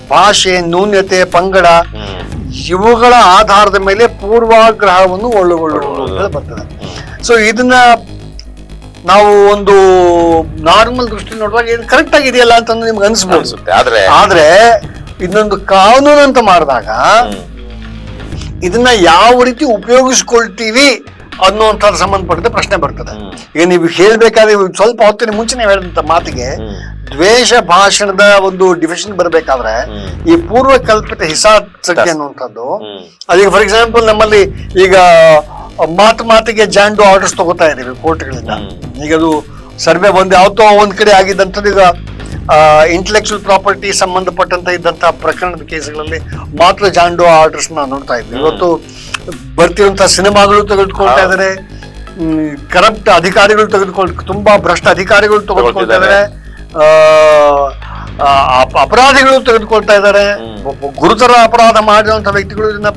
ಭಾಷೆ ನ್ಯೂನ್ಯತೆ ಪಂಗಡ ಹ್ಮ್. ಇವುಗಳ ಆಧಾರದ ಮೇಲೆ ಪೂರ್ವಾಗ್ರಹವನ್ನು ಒಳಗೊಳ್ಳುವುದು ಅಂತ ಬರ್ತದೆ. ಸೊ ಇದನ್ನ ನಾವು ಒಂದು ನಾರ್ಮಲ್ ದೃಷ್ಟಿ ನೋಡುವಾಗ ಇದು ಕರೆಕ್ಟ್ ಆಗಿದೆಯಲ್ಲ ಅಂತ ನಿಮ್ಗೆ ಅನಿಸ್ಬೋದು. ಆದ್ರೆ ಆದ್ರೆ ಇದನ್ನೊಂದು ಕಾನೂನು ಅಂತ ಮಾಡಿದಾಗ. ಇದನ್ನ ಯಾವ ರೀತಿ ಉಪಯೋಗಿಸ್ಕೊಳ್ತೀವಿ ಅನ್ನುವಂಥದ್ದು ಸಂಬಂಧಪಟ್ಟಂತೆ ಪ್ರಶ್ನೆ ಬರ್ತದೆ. ಈಗ ನೀವು ಹೇಳ್ಬೇಕಾದ್ರೆ ಸ್ವಲ್ಪ ಹೊತ್ತಿನ ನೀವು ಹೇಳಿದಂತ ಮಾತಿಗೆ ದ್ವೇಷ ಭಾಷಣದ ಒಂದು ಡಿವಿಷನ್ ಬರಬೇಕಾದ್ರೆ ಈ ಪೂರ್ವ ಕಲ್ಪಿತ ಹಿಸಾಸಕ್ತಿ ಅನ್ನುವಂಥದ್ದು. ಅದೀಗ ಫಾರ್ ಎಕ್ಸಾಂಪಲ್ ನಮ್ಮಲ್ಲಿ ಈಗ ಮಾತು ಮಾತಿಗೆ ಜಾಂಡು ಆರ್ಡರ್ಸ್ ತಗೋತಾ ಇದೀವಿ ಕೋರ್ಟ್ಗಳಿಂದ ಈಗ ಅದು ಸರ್ವೆ ಒಂದು ಯಾವತ್ತೋ ಒಂದ್ ಕಡೆ ಆಗಿದ್ದಂಥದ್ದು ಈಗ ಇಂಟೆಲೆಕ್ಚುಯಲ್ ಪ್ರಾಪರ್ಟಿ ಸಂಬಂಧಪಟ್ಟಂತ ಇದ್ದಂತಹ ಪ್ರಕರಣದ ಕೇಸ್ಗಳಲ್ಲಿ ಮಾತ್ರ ಜಾಂಡು ಆರ್ಡರ್ಸ್ ನಾವು ನೋಡ್ತಾ ಇದ್ವಿ ಇವತ್ತು ಬರ್ತಿರುವಂತಹ ಸಿನಿಮಾಗಳು ತೆಗೆದುಕೊಳ್ತಾ ಇದ್ದಾರೆ ಕರಪ್ಟ್ ಅಧಿಕಾರಿಗಳು ತೆಗೆದುಕೊಳ್ ತುಂಬಾ ಭ್ರಷ್ಟ ಅಧಿಕಾರಿಗಳು ತೆಗೆದುಕೊಳ್ತಾ ಅಪ- ಅಪರಾಧಿಗಳು ತೆಗೆದುಕೊಳ್ತಾ ಇದ್ದಾರೆ. ಗುರುತರ ಅಪರಾಧ ಮಾಡಿದಂತ ವ್ಯಕ್ತಿಗಳು ಇದನ್ನ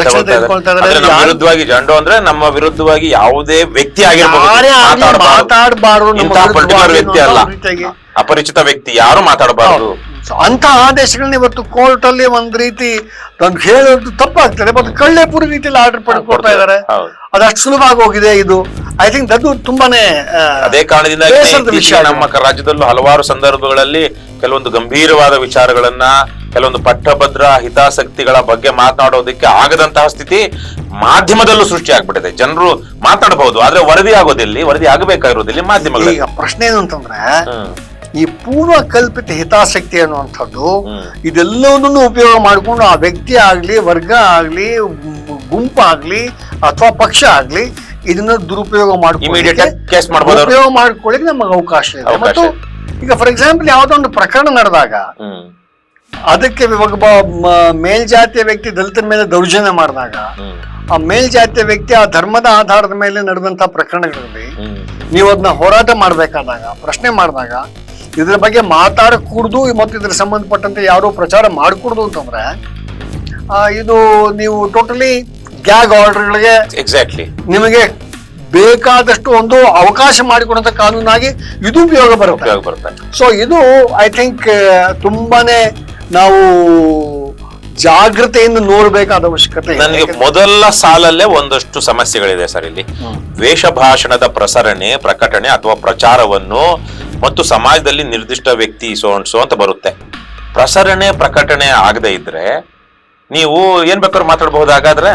ರಕ್ಷಣೆ ತೆಗೆದುಕೊಳ್ತಾ ಇದ್ದಾರೆ. ವಿರುದ್ಧವಾಗಿ ಜಂಡು ಅಂದ್ರೆ ನಮ್ಮ ವಿರುದ್ಧವಾಗಿ ಯಾವುದೇ ವ್ಯಕ್ತಿ ಆಗಿರಬಹುದು ಮಾತಾಡಬಾರ್ದು. ವ್ಯಕ್ತಿ ಅಲ್ಲ. ಅಪರಿಚಿತ ವ್ಯಕ್ತಿ ಯಾರು ಮಾತಾಡಬಾರದು. ಅಂತ ಆದೇಶಗಳನ್ನ ಇವತ್ತು ಕೋರ್ಟ್ ಅಲ್ಲಿ ಒಂದ್ ರೀತಿ ತಂದು ಹೇಳೋದು ತಪ್ಪಾಗ್ತದೆ ಮತ್ತೆ ಕಳ್ಳೆಪುರಿ ರೀತಿಯಲ್ಲಿ ಆರ್ಡರ್ ಪಡ್ಕೊಳ್ತಾ ಇದ್ದಾರೆ. ಅದಷ್ಟು ಸುಲಭ ಹೋಗಿದೆ ಇದು. ಐ ಥಿಂಕ್ ಅದು ತುಂಬಾನೇ ಅದೇ ಕಾರಣದಿಂದ. ನಮ್ಮ ರಾಜ್ಯದಲ್ಲೂ ಹಲವಾರು ಸಂದರ್ಭಗಳಲ್ಲಿ ಕೆಲವೊಂದು ಗಂಭೀರವಾದ ವಿಚಾರಗಳನ್ನ ಕೆಲವೊಂದು ಪಟ್ಟಭದ್ರ ಹಿತಾಸಕ್ತಿಗಳ ಬಗ್ಗೆ ಮಾತನಾಡೋದಕ್ಕೆ ಆಗದಂತಹ ಸ್ಥಿತಿ ಮಾಧ್ಯಮದಲ್ಲೂ ಸೃಷ್ಟಿ ಆಗ್ಬಿಟ್ಟಿದೆ. ಜನರು ಮಾತಾಡಬಹುದು ಆದ್ರೆ ವರದಿ ಆಗೋದಿಲ್ಲಿ ವರದಿ ಆಗಬೇಕಾಗಿರೋದಿಲ್ಲಿ ಮಾಧ್ಯಮಗಳಲ್ಲಿ. ಈಗ ಪ್ರಶ್ನೆ ಏನು ಅಂತಂದ್ರೆ ಈ ಪೂರ್ವ ಕಲ್ಪಿತ ಹಿತಾಸಕ್ತಿ ಅನ್ನುವಂಥದ್ದು ಇದೆಲ್ಲವನ್ನೂ ಉಪಯೋಗ ಮಾಡಿಕೊಂಡು ಆ ವ್ಯಕ್ತಿ ಆಗ್ಲಿ ವರ್ಗ ಆಗ್ಲಿ ಗುಂಪಾಗ್ಲಿ ಅಥವಾ ಪಕ್ಷ ಆಗ್ಲಿ ಇದನ್ನ ದುರುಪಯೋಗ ಮಾಡಿಕೊಂಡು ಉಪಯೋಗ ಮಾಡ್ಕೊಳ್ಳಿಕ್ಕೆ ನಮಗೆ ಅವಕಾಶ ಇದೆ. ಮತ್ತು ಈಗ ಫಾರ್ ಎಕ್ಸಾಂಪಲ್ ಯಾವುದೋ ಒಂದು ಪ್ರಕರಣ ನಡೆದಾಗ ಅದಕ್ಕೆ ಒಬ್ಬ ಮೇಲ್ಜಾತಿಯ ವ್ಯಕ್ತಿ ದಲಿತರ ಮೇಲೆ ದೌರ್ಜನ್ಯ ಮಾಡಿದಾಗ ಆ ಮೇಲ್ಜಾತಿಯ ವ್ಯಕ್ತಿ ಆ ಧರ್ಮದ ಆಧಾರದ ಮೇಲೆ ನಡೆದಂತ ಪ್ರಕರಣಗಳಲ್ಲಿ. ನೀವು ಅದನ್ನ ಹೋರಾಟ ಮಾಡಬೇಕಾದಾಗ ಪ್ರಶ್ನೆ ಮಾಡಿದಾಗ ಇದ್ರ ಬಗ್ಗೆ ಮಾತಾಡಕೂಡ್ದು ಮತ್ತು ಇದ್ರ ಸಂಬಂಧಪಟ್ಟಂತೆ ಯಾರು ಪ್ರಚಾರ ಮಾಡಕೂಡ್ದು ಅಂತಂದ್ರೆ ಇದು ನೀವು ಟೋಟಲಿ ಗ್ಯಾಗ್ ಆರ್ಡರ್ಗಳಿಗೆ ಎಕ್ಸಾಕ್ಟ್ಲಿ ನಿಮಗೆ ಬೇಕಾದಷ್ಟು ಒಂದು ಅವಕಾಶ ಮಾಡಿಕೊಡುವಂತ ಕಾನೂನಾಗಿ ಇದು ಉಪಯೋಗ ಬರುತ್ತೆ. ಉಪಯೋಗ ಬರುತ್ತೆ. ಸೊ ಇದು ಐ ಥಿಂಕ್ ತುಂಬಾನೇ ನಾವು ಜಾಗ್ರತೆಯಿಂದ ನೋಡಬೇಕಾದ ಅವಶ್ಯಕತೆ. ನನಗೆ ಮೊದಲ ಸಾಲಲ್ಲೇ ಒಂದಷ್ಟು ಸಮಸ್ಯೆಗಳಿದೆ ಸರ್ ಇಲ್ಲಿ. ವೇಷ ಭಾಷಣದ ಪ್ರಸರಣೆ ಪ್ರಕಟಣೆ ಅಥವಾ ಪ್ರಚಾರವನ್ನು ಮತ್ತು ಸಮಾಜದಲ್ಲಿ ನಿರ್ದಿಷ್ಟ ವ್ಯಕ್ತಿ ಸೋ ಸೋ ಅಂತ ಬರುತ್ತೆ. ಪ್ರಸರಣೆ ಪ್ರಕಟಣೆ ಆಗದೆ ಇದ್ರೆ ನೀವು ಏನ್ ಬೇಕಾದ್ರೂ ಮಾತಾಡಬಹುದು ಹಾಗಾದ್ರೆ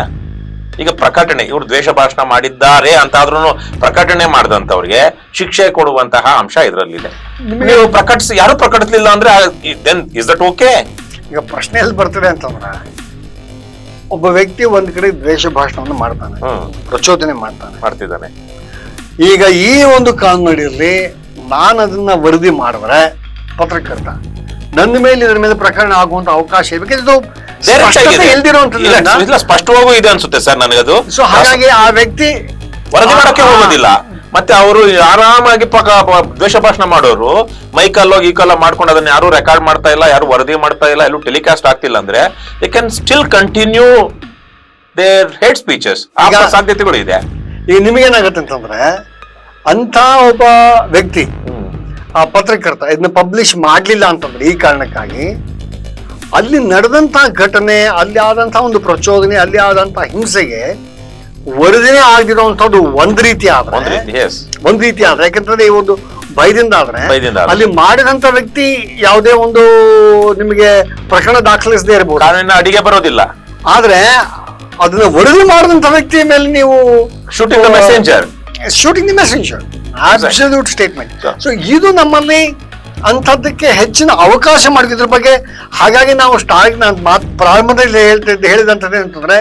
ಈಗ ಪ್ರಕಟಣೆ ಇವರು ದ್ವೇಷ ಭಾಷಣ ಮಾಡಿದ್ದಾರೆ ಅಂತಾದ್ರೂ ಪ್ರಕಟಣೆ ಮಾಡಿದಂತವ್ರಿಗೆ ಶಿಕ್ಷೆ ಕೊಡುವಂತಹ ಅಂಶ ಇದರಲ್ಲಿದೆ. ನೀವು ಪ್ರಕಟಿಸಿ ಯಾರು ಪ್ರಕಟಿಸಲಿಲ್ಲ ಅಂದ್ರೆ ದೆನ್ ಇಸ್ ದಟ್ ಓಕೆ ಈಗ ಪ್ರಶ್ನೆ ಎಲ್ಲಿ ಬರ್ತದೆ ಅಂತಂದ್ರೆ ಒಬ್ಬ ವ್ಯಕ್ತಿ ಒಂದ್ ಕಡೆ ದ್ವೇಷ ಭಾಷಣವನ್ನು ಮಾಡ್ತಾನೆ ಪ್ರಚೋದನೆ ಮಾಡ್ತಾನೆ. ಮಾಡ್ತಿದ್ದಾನೆ. ಈಗ ಈ ಒಂದು ಕಾನೂನಿನಲ್ಲಿ ನಾನು ಅದನ್ನ ವರದಿ ಮಾಡಿದ್ರೆ ಪತ್ರಕರ್ತ. ನನ್ನ ಮೇಲೆ ಇದರ ಮೇಲೆ ಪ್ರಕರಣ ಆಗುವಂತ ಅವಕಾಶ ಇದೆ. ಇದು ಇಲ್ಲ, ಸ್ಪಷ್ಟವಾಗೂ ಇದೆ ಅನ್ಸುತ್ತೆ ಸರ್ ನನಗದು. ಸೊ ಹಾಗಾಗಿ ಆ ವ್ಯಕ್ತಿ ವರದಿ ಮಾಡಕ್ಕೆ ಹೋಗೋದಿಲ್ಲ. ಮತ್ತೆ ಅವರು ಆರಾಮಾಗಿ ಪಕ ದ್ವೇಷ ಭಾಷಣ ಮಾಡೋರು. ಮೈಕಲ್ಲೋ ಕಲ್ಲ ಮಾಡ್ಕೊಂಡು ಅದನ್ನ ಯಾರು ರೆಕಾರ್ಡ್ ಮಾಡ್ತಾ ಇಲ್ಲ ಯಾರು ವರದಿ ಮಾಡ್ತಾ ಇಲ್ಲ ಎಲ್ಲೂ ಟೆಲಿಕಾಸ್ಟ್ ಆಗ್ತಿಲ್ಲ ಅಂದ್ರೆ they can still continue their hate speeches ಆಗ ಸಾಧ್ಯತೆಗಳು ಇದೆ. ಈಗ ನಿಮಗೇನಾಗತ್ತೆ ಅಂತಂದ್ರೆ ಅಂತ ಒಬ್ಬ ವ್ಯಕ್ತಿ ಆ ಪತ್ರಕರ್ತ ಇದನ್ನ ಪಬ್ಲಿಷ್ ಮಾಡಲಿಲ್ಲ ಅಂತಂದ್ರೆ ಈ ಕಾರಣಕ್ಕಾಗಿ ಅಲ್ಲಿ ನಡೆದಂತಹ ಘಟನೆ ಅಲ್ಲಿ ಆದಂತಹ ಒಂದು ಪ್ರಚೋದನೆ ಅಲ್ಲಿ ಆದಂತಹ ಹಿಂಸೆಗೆ ವರದಿನೇ ಆಗಿರುವಂತದ್ದು ಒಂದ್ ರೀತಿ ಆದ್ರೆ ಒಂದ್ ರೀತಿ ಆದ್ರೆ. ಯಾಕಂತಂದ್ರೆ ಈ ಒಂದು ಭಯದಿಂದ ಆದ್ರೆ ಅಲ್ಲಿ ಮಾಡಿದಂತ ವ್ಯಕ್ತಿ ಯಾವುದೇ ಒಂದು ನಿಮಗೆ ಪ್ರಕರಣ ದಾಖಲಿಸದೇ ಇರಬಹುದು ಅಡಿಗೆ ಬರೋದಿಲ್ಲ. ಆದ್ರೆ ಅದನ್ನ ವರದಿ ಮಾಡಿದಂತ ವ್ಯಕ್ತಿಯ ಮೇಲೆ ನೀವು shooting the messenger shooting the messenger absolute statement. So ಇದು ನಮ್ಮಲ್ಲಿ ಅಂಥದ್ದಕ್ಕೆ ಹೆಚ್ಚಿನ ಅವಕಾಶ ಮಾಡಿದ್ರ ಬಗ್ಗೆ ಹಾಗಾಗಿ ನಾವು ಸ್ಟಾರ್ಟ್ ನಾನು ಮಾತು ಪ್ರಾರಂಭದಲ್ಲಿ ಹೇಳ್ತಿದ್ದೆ ಹೇಳಿದಂಥದ್ದು ಅಂತಂದ್ರೆ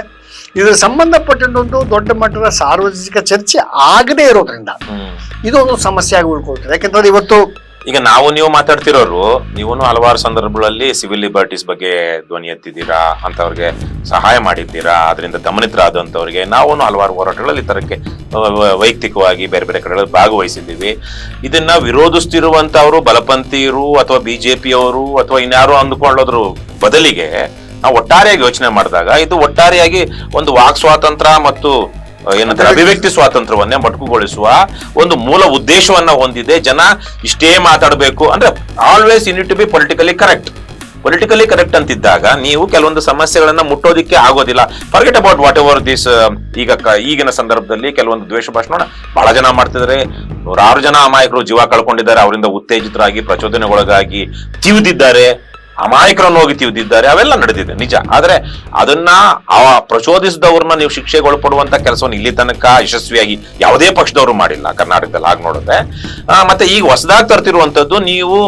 ಇದ್ರ ಸಂಬಂಧಪಟ್ಟಿದ್ದೊಂದು ದೊಡ್ಡ ಮಟ್ಟದ ಸಾರ್ವಜನಿಕ ಚರ್ಚೆ ಆಗದೇ ಇರೋದ್ರಿಂದ ಇದೊಂದು ಸಮಸ್ಯೆ ಆಗಿ ಉಳ್ಕೊಳ್ತದೆ. ಯಾಕಂತಂದ್ರೆ ಇವತ್ತು ಈಗ ನಾವು ನೀವು ಮಾತಾಡ್ತಿರೋರು ನೀವು ಹಲವಾರು ಸಂದರ್ಭಗಳಲ್ಲಿ ಸಿವಿಲ್ ಲಿಬರ್ಟೀಸ್ ಬಗ್ಗೆ ಧ್ವನಿ ಎತ್ತಿದ್ದೀರಾ ಅಂತವ್ರಿಗೆ ಸಹಾಯ ಮಾಡಿದ್ದೀರಾ ಅದರಿಂದ ದಮನಿತರಾದಂಥವ್ರಿಗೆ ನಾವು ಹಲವಾರು ಹೋರಾಟಗಳಲ್ಲಿ ತರಕ್ಕೆ ವೈಯಕ್ತಿಕವಾಗಿ ಬೇರೆ ಬೇರೆ ಕಡೆಗಳಲ್ಲಿ ಭಾಗವಹಿಸಿದ್ದೀವಿ. ಇದನ್ನ ವಿರೋಧಿಸ್ತಿರುವಂತವ್ರು ಬಲಪಂಥೀಯರು ಅಥವಾ ಬಿಜೆಪಿಯವರು ಅಥವಾ ಇನ್ಯಾರು ಅಂದುಕೊಳ್ಳೋದ್ರ ಬದಲಿಗೆ ನಾವು ಒಟ್ಟಾರೆಯಾಗಿ ಯೋಚನೆ ಮಾಡಿದಾಗ, ಇದು ಒಟ್ಟಾರೆಯಾಗಿ ಒಂದು ವಾಕ್ ಸ್ವಾತಂತ್ರ್ಯ ಮತ್ತು ಏನಂತಾರೆ ಅಭಿವ್ಯಕ್ತಿ ಸ್ವಾತಂತ್ರ್ಯವನ್ನೇ ಮೊಟಕುಗೊಳಿಸುವ ಒಂದು ಮೂಲ ಉದ್ದೇಶವನ್ನ ಹೊಂದಿದೆ. ಜನ ಇಷ್ಟೇ ಮಾತಾಡಬೇಕು. ಅಂದ್ರೆ always you need to be politically correct politically correct ಅಂತಿದ್ದಾಗ ನೀವು ಕೆಲವೊಂದು ಸಮಸ್ಯೆಗಳನ್ನ ಮುಟ್ಟೋದಿಕ್ಕೆ ಆಗೋದಿಲ್ಲ. Forget about whatever this ಈಗ ಈಗಿನ ಸಂದರ್ಭದಲ್ಲಿ ಕೆಲವೊಂದು ದ್ವೇಷ ಭಾಷಣ ಬಹಳ ಜನ ಮಾಡ್ತಿದ್ದಾರೆ. ನೂರಾರು ಜನ ಅಮಾಯಕರು ಜೀವ ಕಳ್ಕೊಂಡಿದ್ದಾರೆ. ಅವರಿಂದ ಉತ್ತೇಜಿತರಾಗಿ ಪ್ರಚೋದನೆಗೊಳಗಾಗಿ ತಿವಿದಿದ್ದಾರೆ ಅಮಾಯಕರನ್ನು ಹೋಗಿ ತಿವಿದಿದ್ದಾರೆ, ಅವೆಲ್ಲ ನಡೆದಿದೆ, ನಿಜ. ಆದ್ರೆ ಅದನ್ನ ಆ ಪ್ರಚೋದಿಸಿದವ್ರನ್ನ ನೀವು ಶಿಕ್ಷೆಗೆ ಒಳಪಡುವಂತ ಕೆಲಸವನ್ನು ಇಲ್ಲಿ ತನಕ ಯಶಸ್ವಿಯಾಗಿ ಯಾವುದೇ ಪಕ್ಷದವರು ಮಾಡಿಲ್ಲ ಕರ್ನಾಟಕದಲ್ಲಿ ಹಾಗೆ ನೋಡಿದ್ರೆ. ಮತ್ತೆ ಈಗ ಹೊಸದಾಗಿ ತರ್ತಿರುವಂತದ್ದು ನೀವು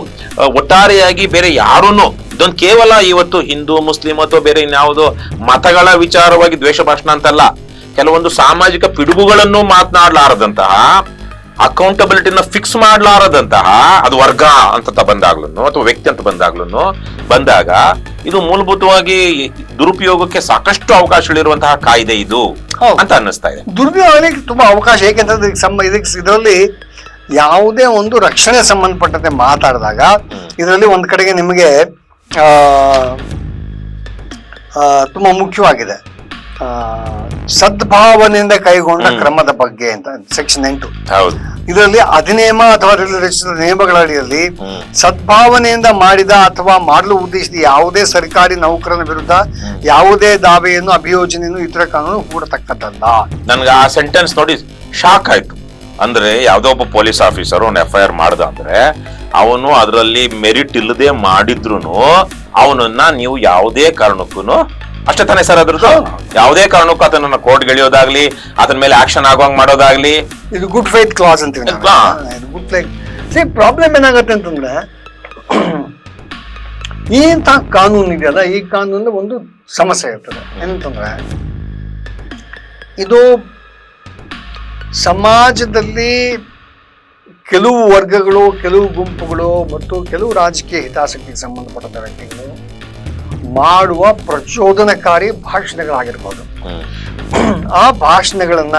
ಒಟ್ಟಾರೆಯಾಗಿ ಬೇರೆ ಯಾರೂ ಇದೊಂದು ಕೇವಲ ಇವತ್ತು ಹಿಂದೂ, ಮುಸ್ಲಿಂ ಅಥವಾ ಬೇರೆ ಇನ್ಯಾವುದೋ ಮತಗಳ ವಿಚಾರವಾಗಿ ದ್ವೇಷ ಭಾಷಣ ಅಂತಲ್ಲ, ಕೆಲವೊಂದು ಸಾಮಾಜಿಕ ಪಿಡುಗುಗಳನ್ನು ಮಾತನಾಡಲಾರದಂತಹ ಅಕೌಂಟಬಿಲಿಟಿನ ಫಿಕ್ಸ್ ಮಾಡಲಾರದಂತಹ ಅದು ವರ್ಗ ಅಂತ ಬಂದಾಗ್ಲೂ ಅಥವಾ ವ್ಯಕ್ತಿ ಅಂತ ಬಂದಾಗ್ಲೂ ಬಂದಾಗ ಇದು ಮೂಲಭೂತವಾಗಿ ದುರುಪಯೋಗಕ್ಕೆ ಸಾಕಷ್ಟು ಅವಕಾಶಗಳಿರುವಂತಹ ಕಾಯ್ದೆ ಇದು ಅಂತ ಅನ್ನಿಸ್ತಾ ಇದೆ. ದುರುಪಯೋಗ ತುಂಬಾ ಅವಕಾಶ ಏಕೆಂತಂದ್ರೆ ಇದರಲ್ಲಿ ಯಾವುದೇ ಒಂದು ರಕ್ಷಣೆ ಸಂಬಂಧಪಟ್ಟಂತೆ ಮಾತಾಡಿದಾಗ ಇದರಲ್ಲಿ ಒಂದು ಕಡೆಗೆ ನಿಮಗೆ ತುಂಬಾ ಮುಖ್ಯವಾಗಿದೆ. ಸದ್ಭಾವನೆಯಿಂದ ಕೈಗೊಂಡ ಕ್ರಮದ ಬಗ್ಗೆ ಅಂತ ಸೆಕ್ಷನ್ ಎಂಟು. ಹೌದು. ಇದರಲ್ಲಿ ಅಧಿನಿಯಮ ಅಥವಾ ರಚಿಸಿದ ನಿಯಮಗಳ ಅಡಿಯಲ್ಲಿ. ಸದ್ಭಾವನೆಯಿಂದ ಮಾಡಿದ ಅಥವಾ ಮಾಡಲು ಉದ್ದೇಶಿಸಿದ ಯಾವುದೇ ಸರ್ಕಾರಿ ನೌಕರನ ವಿರುದ್ಧ ಯಾವುದೇ ದಾವೆಯನ್ನು ಅಭಿಯೋಜನೆಯನ್ನು ಇತರ ಕಾನೂನು ಕೂಡತಕ್ಕದ್ದಲ್ಲ ನನ್ಗೆ ಆ ಸೆಂಟೆನ್ಸ್ ನೋಡಿ ಶಾಕ್ ಆಯ್ತು. ಅಂದ್ರೆ ಯಾವ್ದೋ ಒಬ್ಬ ಪೊಲೀಸ್ ಆಫೀಸರ್ ಒಂದು ಎಫ್ ಐ ಆರ್ ಮಾಡ್ದ ಅಂದ್ರೆ ಅವನು ಅದರಲ್ಲಿ ಮೆರಿಟ್ ಇಲ್ಲದೆ ಮಾಡಿದ್ರು ಅವನನ್ನ ನೀವು ಯಾವುದೇ ಕಾರಣಕ್ಕೂ ಅಷ್ಟೇ ತಾನೇ ಸರ್ ಅದ್ರದ್ದು? ಯಾವುದೇ ಕಾರಣಕ್ಕೂ ಅದನ್ನ ಕೋರ್ಟ್ ಗೆಳೆಯೋದಾಗ್ಲಿ ಅದನ್ನ ಮೇಲೆ ಆಕ್ಷನ್ ಆಗುವಂಗ್ ಮಾಡೋದಾಗ್ಲಿ. ಇದು ಗುಡ್ ಫೈತ್ ಕ್ಲಾಸ್ ಅಂತ ನಾವು. ಹಾ. ಇದು ಗುಡ್ ಫೈತ್ ಸಿ ಪ್ರಾಬ್ಲಮ್ ಏನಾಗುತ್ತೆ ಅಂತಂದ್ರೆ ಇಂಥ ಕಾನೂನು ಇದೆಯಲ್ಲ ಈ ಕಾನೂನು ಒಂದು ಸಮಸ್ಯೆ ಇರ್ತದೆ. ಏನಂತಂದ್ರೆ ಇದು ಸಮಾಜದಲ್ಲಿ ಕೆಲವು ವರ್ಗಗಳು ಕೆಲವು ಗುಂಪುಗಳು ಮತ್ತು ಕೆಲವು ರಾಜಕೀಯ ಹಿತಾಸಕ್ತಿಗೆ ಸಂಬಂಧಪಟ್ಟ ವ್ಯಕ್ತಿಗಳು ಮಾಡುವ ಪ್ರಚೋದನಕಾರಿ ಭಾಷಣಗಳಾಗಿರ್ಬೋದು ಆ ಭಾಷಣಗಳನ್ನ,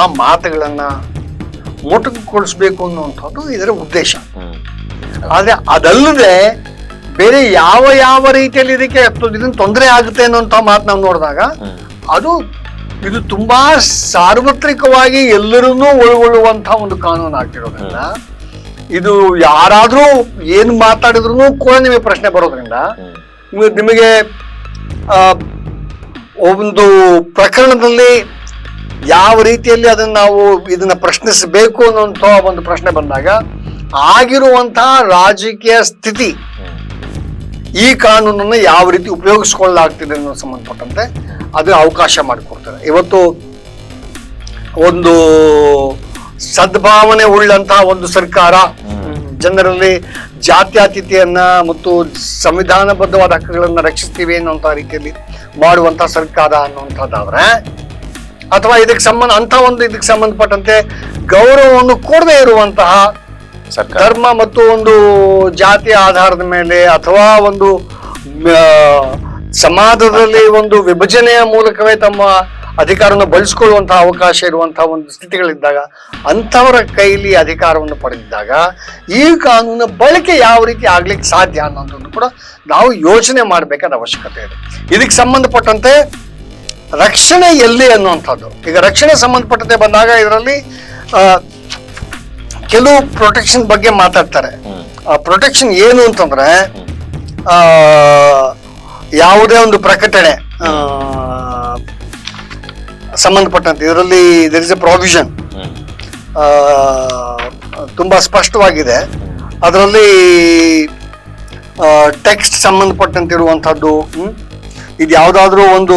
ಆ ಮಾತುಗಳನ್ನ ಮೊಟಕುಗೊಳಿಸ್ಬೇಕು ಅನ್ನುವಂಥದ್ದು ಇದರ ಉದ್ದೇಶ ಆದರೆ ಅದಲ್ಲದೆ ಬೇರೆ ಯಾವ ಯಾವ ರೀತಿಯಲ್ಲಿ ಇದಕ್ಕೆ ಇದನ್ನ ತೊಂದರೆ ಆಗುತ್ತೆ ಅನ್ನುವಂಥ ಮಾತು ನಾವು ನೋಡಿದಾಗ ಅದು ಇದು ತುಂಬಾ ಸಾರ್ವತ್ರಿಕವಾಗಿ ಎಲ್ಲರನ್ನೂ ಒಳಗೊಳ್ಳುವಂತಹ ಒಂದು ಕಾನೂನು ಆಗ್ತಿರೋದ್ರಿಂದ, ಇದು ಯಾರಾದ್ರೂ ಏನ್ ಮಾತಾಡಿದ್ರು ಕೂಡ ನಿಮಗೆ ಪ್ರಶ್ನೆ ಬರೋದ್ರಿಂದ. ನಿಮಗೆ- ಒಂದು ಪ್ರಕರಣದಲ್ಲಿ ಯಾವ ರೀತಿಯಲ್ಲಿ ಅದನ್ನು ನಾವು ಇದನ್ನ ಪ್ರಶ್ನಿಸಬೇಕು ಅನ್ನುವಂಥ ಒಂದು ಪ್ರಶ್ನೆ ಬಂದಾಗ ಆಗಿರುವಂತಹ ರಾಜಕೀಯ ಸ್ಥಿತಿ ಈ ಕಾನೂನನ್ನು ಯಾವ ರೀತಿ ಉಪಯೋಗಿಸ್ಕೊಳ್ಳಲಾಗ್ತಿದೆ ಅನ್ನೋ ಸಂಬಂಧಪಟ್ಟಂತೆ ಅದು ಅವಕಾಶ ಮಾಡಿಕೊಡ್ತಾರೆ. ಇವತ್ತು ಒಂದು ಸದ್ಭಾವನೆ ಉಳ್ಳಂತಹ ಒಂದು ಸರ್ಕಾರ ಜನರಲ್ಲಿ ಜಾತ್ಯತೀತೆಯನ್ನ ಮತ್ತು ಸಂವಿಧಾನಬದ್ಧವಾದ ಹಕ್ಕುಗಳನ್ನ ರಕ್ಷಿಸ್ತೀವಿ ಅನ್ನುವಂಥ ರೀತಿಯಲ್ಲಿ ಮಾಡುವಂಥ ಸರ್ಕಾರ ಅನ್ನುವಂಥದ್ದಾದ್ರೆ ಅಥವಾ ಇದಕ್ಕೆ ಸಂಬಂಧ ಅಂತ ಒಂದು ಇದಕ್ಕೆ ಸಂಬಂಧಪಟ್ಟಂತೆ ಗೌರವವನ್ನು ಕೊಡದೇ ಇರುವಂತಹ ಧರ್ಮ ಮತ್ತು ಒಂದು ಜಾತಿ ಆಧಾರದ ಮೇಲೆ ಅಥವಾ ಒಂದು ಸಮಾಜದಲ್ಲಿ ಒಂದು ವಿಭಜನೆಯ ಮೂಲಕವೇ ತಮ್ಮ ಅಧಿಕಾರವನ್ನು ಬಳಸ್ಕೊಳ್ಳುವಂತಹ ಅವಕಾಶ ಇರುವಂತಹ ಒಂದು ಸ್ಥಿತಿಗಳಿದ್ದಾಗ ಅಂಥವರ ಕೈಲಿ ಅಧಿಕಾರವನ್ನು ಪಡೆದಿದ್ದಾಗ ಈ ಕಾನೂನು ಬಳಕೆ ಯಾವ ರೀತಿ ಆಗ್ಲಿಕ್ಕೆ ಸಾಧ್ಯ ಅನ್ನೋದನ್ನು ಕೂಡ ನಾವು ಯೋಚನೆ ಮಾಡಬೇಕಾದ ಅವಶ್ಯಕತೆ ಇದೆ. ಇದಕ್ಕೆ ಸಂಬಂಧಪಟ್ಟಂತೆ ರಕ್ಷಣೆ ಎಲ್ಲಿ ಅನ್ನುವಂಥದ್ದು. ಈಗ ರಕ್ಷಣೆ ಸಂಬಂಧಪಟ್ಟಂತೆ ಬಂದಾಗ ಇದರಲ್ಲಿ ಕೆಲವು ಪ್ರೊಟೆಕ್ಷನ್ ಬಗ್ಗೆ ಮಾತಾಡ್ತಾರೆ. ಆ ಪ್ರೊಟೆಕ್ಷನ್ ಏನು ಅಂತಂದ್ರೆ ಆ, ಯಾವುದೇ ಒಂದು ಪ್ರಕಟಣೆ ಸಂಬಂಧಪಟ್ಟಂತೆ. ಇದರಲ್ಲಿ ದರ್ ಇಸ್ ಎ ಪ್ರಾವಿಷನ್ ತುಂಬ ಸ್ಪಷ್ಟವಾಗಿದೆ. ಅದರಲ್ಲಿ ಟೆಕ್ಸ್ಟ್ ಸಂಬಂಧಪಟ್ಟಂತಿರುವಂಥದ್ದು? ಇದು ಯಾವುದಾದ್ರೂ ಒಂದು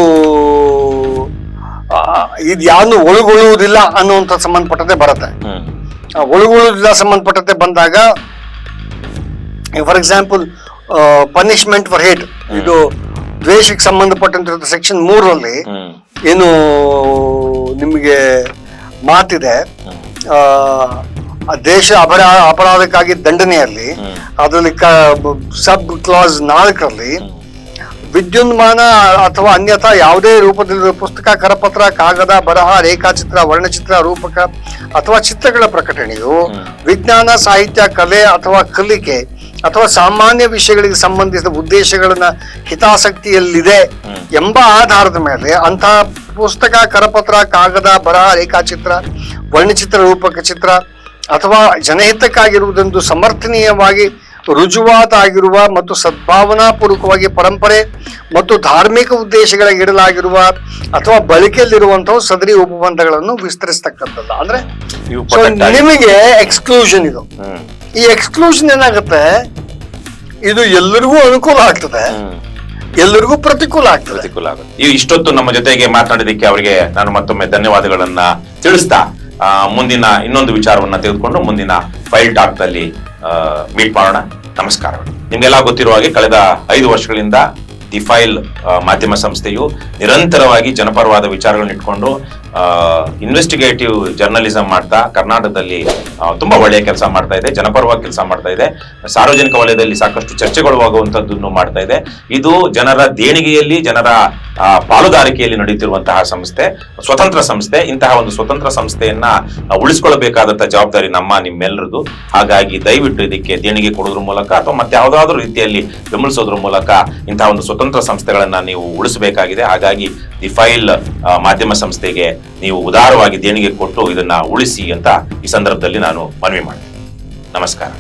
ಇದು ಯಾವುದು ಒಳಗೊಳ್ಳುವುದಿಲ್ಲ ಅನ್ನುವಂಥ ಸಂಬಂಧಪಟ್ಟಂತೆ ಬರುತ್ತೆ. ಒಳಗೊಳ್ಳುವುದಿಲ್ಲ ಸಂಬಂಧಪಟ್ಟಂತೆ ಬಂದಾಗ for example punishment for hate ಇದು ದ್ವೇಷಕ್ಕೆ ಸಂಬಂಧಪಟ್ಟಂತ ಸೆಕ್ಷನ್ ಮೂರರಲ್ಲಿ. ಏನು ನಿಮಗೆ ಮಾತಿದೆ ದೇಶ ಅಪರ ಅಪರಾಧಕ್ಕಾಗಿ ದಂಡನೆಯಲ್ಲಿ. ಅದರಲ್ಲಿ ಸಬ್ ಕ್ಲಾಸ್ ನಾಲ್ಕರಲ್ಲಿ ವಿದ್ಯುನ್ಮಾನ ಅಥವಾ ಅನ್ಯಥಾ ಯಾವುದೇ ರೂಪದಲ್ಲಿರುವ ಪುಸ್ತಕ ಕರಪತ್ರ ಕಾಗದ ಬರಹ ರೇಖಾಚಿತ್ರ ವರ್ಣಚಿತ್ರ ರೂಪಕ ಅಥವಾ ಚಿತ್ರಗಳ ಪ್ರಕಟಣೆಯು ವಿಜ್ಞಾನ ಸಾಹಿತ್ಯ ಕಲೆ ಅಥವಾ ಕಲಿಕೆ ಅಥವಾ ಸಾಮಾನ್ಯ ವಿಷಯಗಳಿಗೆ ಸಂಬಂಧಿಸಿದ ಉದ್ದೇಶಗಳನ್ನ ಹಿತಾಸಕ್ತಿಯಲ್ಲಿದೆ ಎಂಬ ಆಧಾರದ ಮೇಲೆ ಅಂತಹ ಪುಸ್ತಕ ಕರಪತ್ರ ಕಾಗದ ಬರಹ ರೇಖಾಚಿತ್ರ ವರ್ಣಚಿತ್ರ ರೂಪಕ ಚಿತ್ರ ಅಥವಾ ಜನಹಿತಕ್ಕಾಗಿರುವುದೊಂದು ಸಮರ್ಥನೀಯವಾಗಿ ರುಜುವಾತಾಗಿರುವ ಮತ್ತು ಸದ್ಭಾವನಾಪೂರ್ವಕವಾಗಿ ಪರಂಪರೆ ಮತ್ತು ಧಾರ್ಮಿಕ ಉದ್ದೇಶಗಳಿಗೆ ಇಡಲಾಗಿರುವ ಅಥವಾ ಬಳಕೆಯಲ್ಲಿರುವಂತಹ ಸದರಿ ಉಪಬಂಧಗಳನ್ನು ವಿಸ್ತರಿಸ್ತಕ್ಕಂಥದ್ದು. ಅಂದ್ರೆ ನಿಮಗೆ ಎಕ್ಸ್ಕ್ಲೂಷನ್ ಇದು. ಈ ಎಕ್ಸ್ಕ್ಲೂಷನ್ ಏನಾಗುತ್ತೆ? ಇದು ಎಲ್ಲರಿಗೂ ಅನುಕೂಲ ಆಗ್ತದೆ. ಎಲ್ಲರಿಗೂ ಪ್ರತಿಕೂಲ ಆಗ್ತದೆ. ಪ್ರತಿಕೂಲ ಆಗುತ್ತೆ. ಈ ಇಷ್ಟೊತ್ತು ನಮ್ಮ ಜೊತೆಗೆ ಮಾತನಾಡಿದಕ್ಕೆ ಅವರಿಗೆ ನಾನು ಮತ್ತೊಮ್ಮೆ ಧನ್ಯವಾದಗಳನ್ನ ತಿಳಿಸ್ತಾ ಮುಂದಿನ ಇನ್ನೊಂದು ವಿಚಾರವನ್ನ ತೆಗೆದುಕೊಂಡು ಮುಂದಿನ ಫೈಲ್ ಟಾಕ್ನಲ್ಲಿ ಮೀಟ್ ಮಾಡೋಣ. ನಮಸ್ಕಾರಗಳು ನಿಮ್ಗೆಲ್ಲ ಗೊತ್ತಿರುವ ಹಾಗೆ ಕಳೆದ ಐದು ವರ್ಷಗಳಿಂದ ದಿ ಫೈಲ್ ಮಾಧ್ಯಮ ಸಂಸ್ಥೆಯು ನಿರಂತರವಾಗಿ ಜನಪರವಾದ ವಿಚಾರಗಳನ್ನ ಇಟ್ಕೊಂಡು ಇನ್ವೆಸ್ಟಿಗೇಟಿವ್ ಜರ್ನಲಿಸಂ ಮಾಡ್ತಾ ಕರ್ನಾಟಕದಲ್ಲಿ ತುಂಬಾ ಒಳ್ಳೆಯ ಕೆಲಸ ಮಾಡ್ತಾ ಇದೆ ಜನಪರವಾಗಿ ಕೆಲಸ ಮಾಡ್ತಾ ಇದೆ. ಸಾರ್ವಜನಿಕ ವಲಯದಲ್ಲಿ ಸಾಕಷ್ಟು ಚರ್ಚೆಗಳು ಆಗುವಂತದ್ದನ್ನು ಮಾಡ್ತಾ ಇದೆ. ಇದು ಜನರ ದೇಣಿಗೆಯಲ್ಲಿ, ಜನರ ಪಾಲುದಾರಿಕೆಯಲ್ಲಿ ನಡೆಯುತ್ತಿರುವಂತಹ ಸಂಸ್ಥೆ, ಸ್ವತಂತ್ರ ಸಂಸ್ಥೆ. ಇಂತಹ ಒಂದು ಸ್ವತಂತ್ರ ಸಂಸ್ಥೆಯನ್ನ ಉಳಿಸಿಕೊಳ್ಳಬೇಕಾದಂತಹ ಜವಾಬ್ದಾರಿ ನಮ್ಮ, ನಿಮ್ಮೆಲ್ಲರದು. ಹಾಗಾಗಿ ದಯವಿಟ್ಟು ಇದಕ್ಕೆ ದೇಣಿಗೆ ಕೊಡೋದ್ರ ಮೂಲಕ ಅಥವಾ ಮತ್ತೆ ಯಾವುದಾದ್ರೂ ರೀತಿಯಲ್ಲಿ ಬೆಂಬಲಿಸೋದ್ರ ಮೂಲಕ ಇಂತಹ ಒಂದು ಸ್ವತಂತ್ರ ಸಂಸ್ಥೆಗಳನ್ನ ನೀವು ಉಳಿಸಬೇಕಾಗಿದೆ. ಹಾಗಾಗಿ ದಿ ಫೈಲ್ ಮಾಧ್ಯಮ ಸಂಸ್ಥೆಗೆ ನೀವು ಉದಾರವಾಗಿ ದೇಣಿಗೆ ಕೊಟ್ಟು ಇದನ್ನ ಉಳಿಸಿ ಅಂತ ಈ ಸಂದರ್ಭದಲ್ಲಿ ನಾನು ಮನವಿ ಮಾಡ್ತೀನಿ. ನಮಸ್ಕಾರ.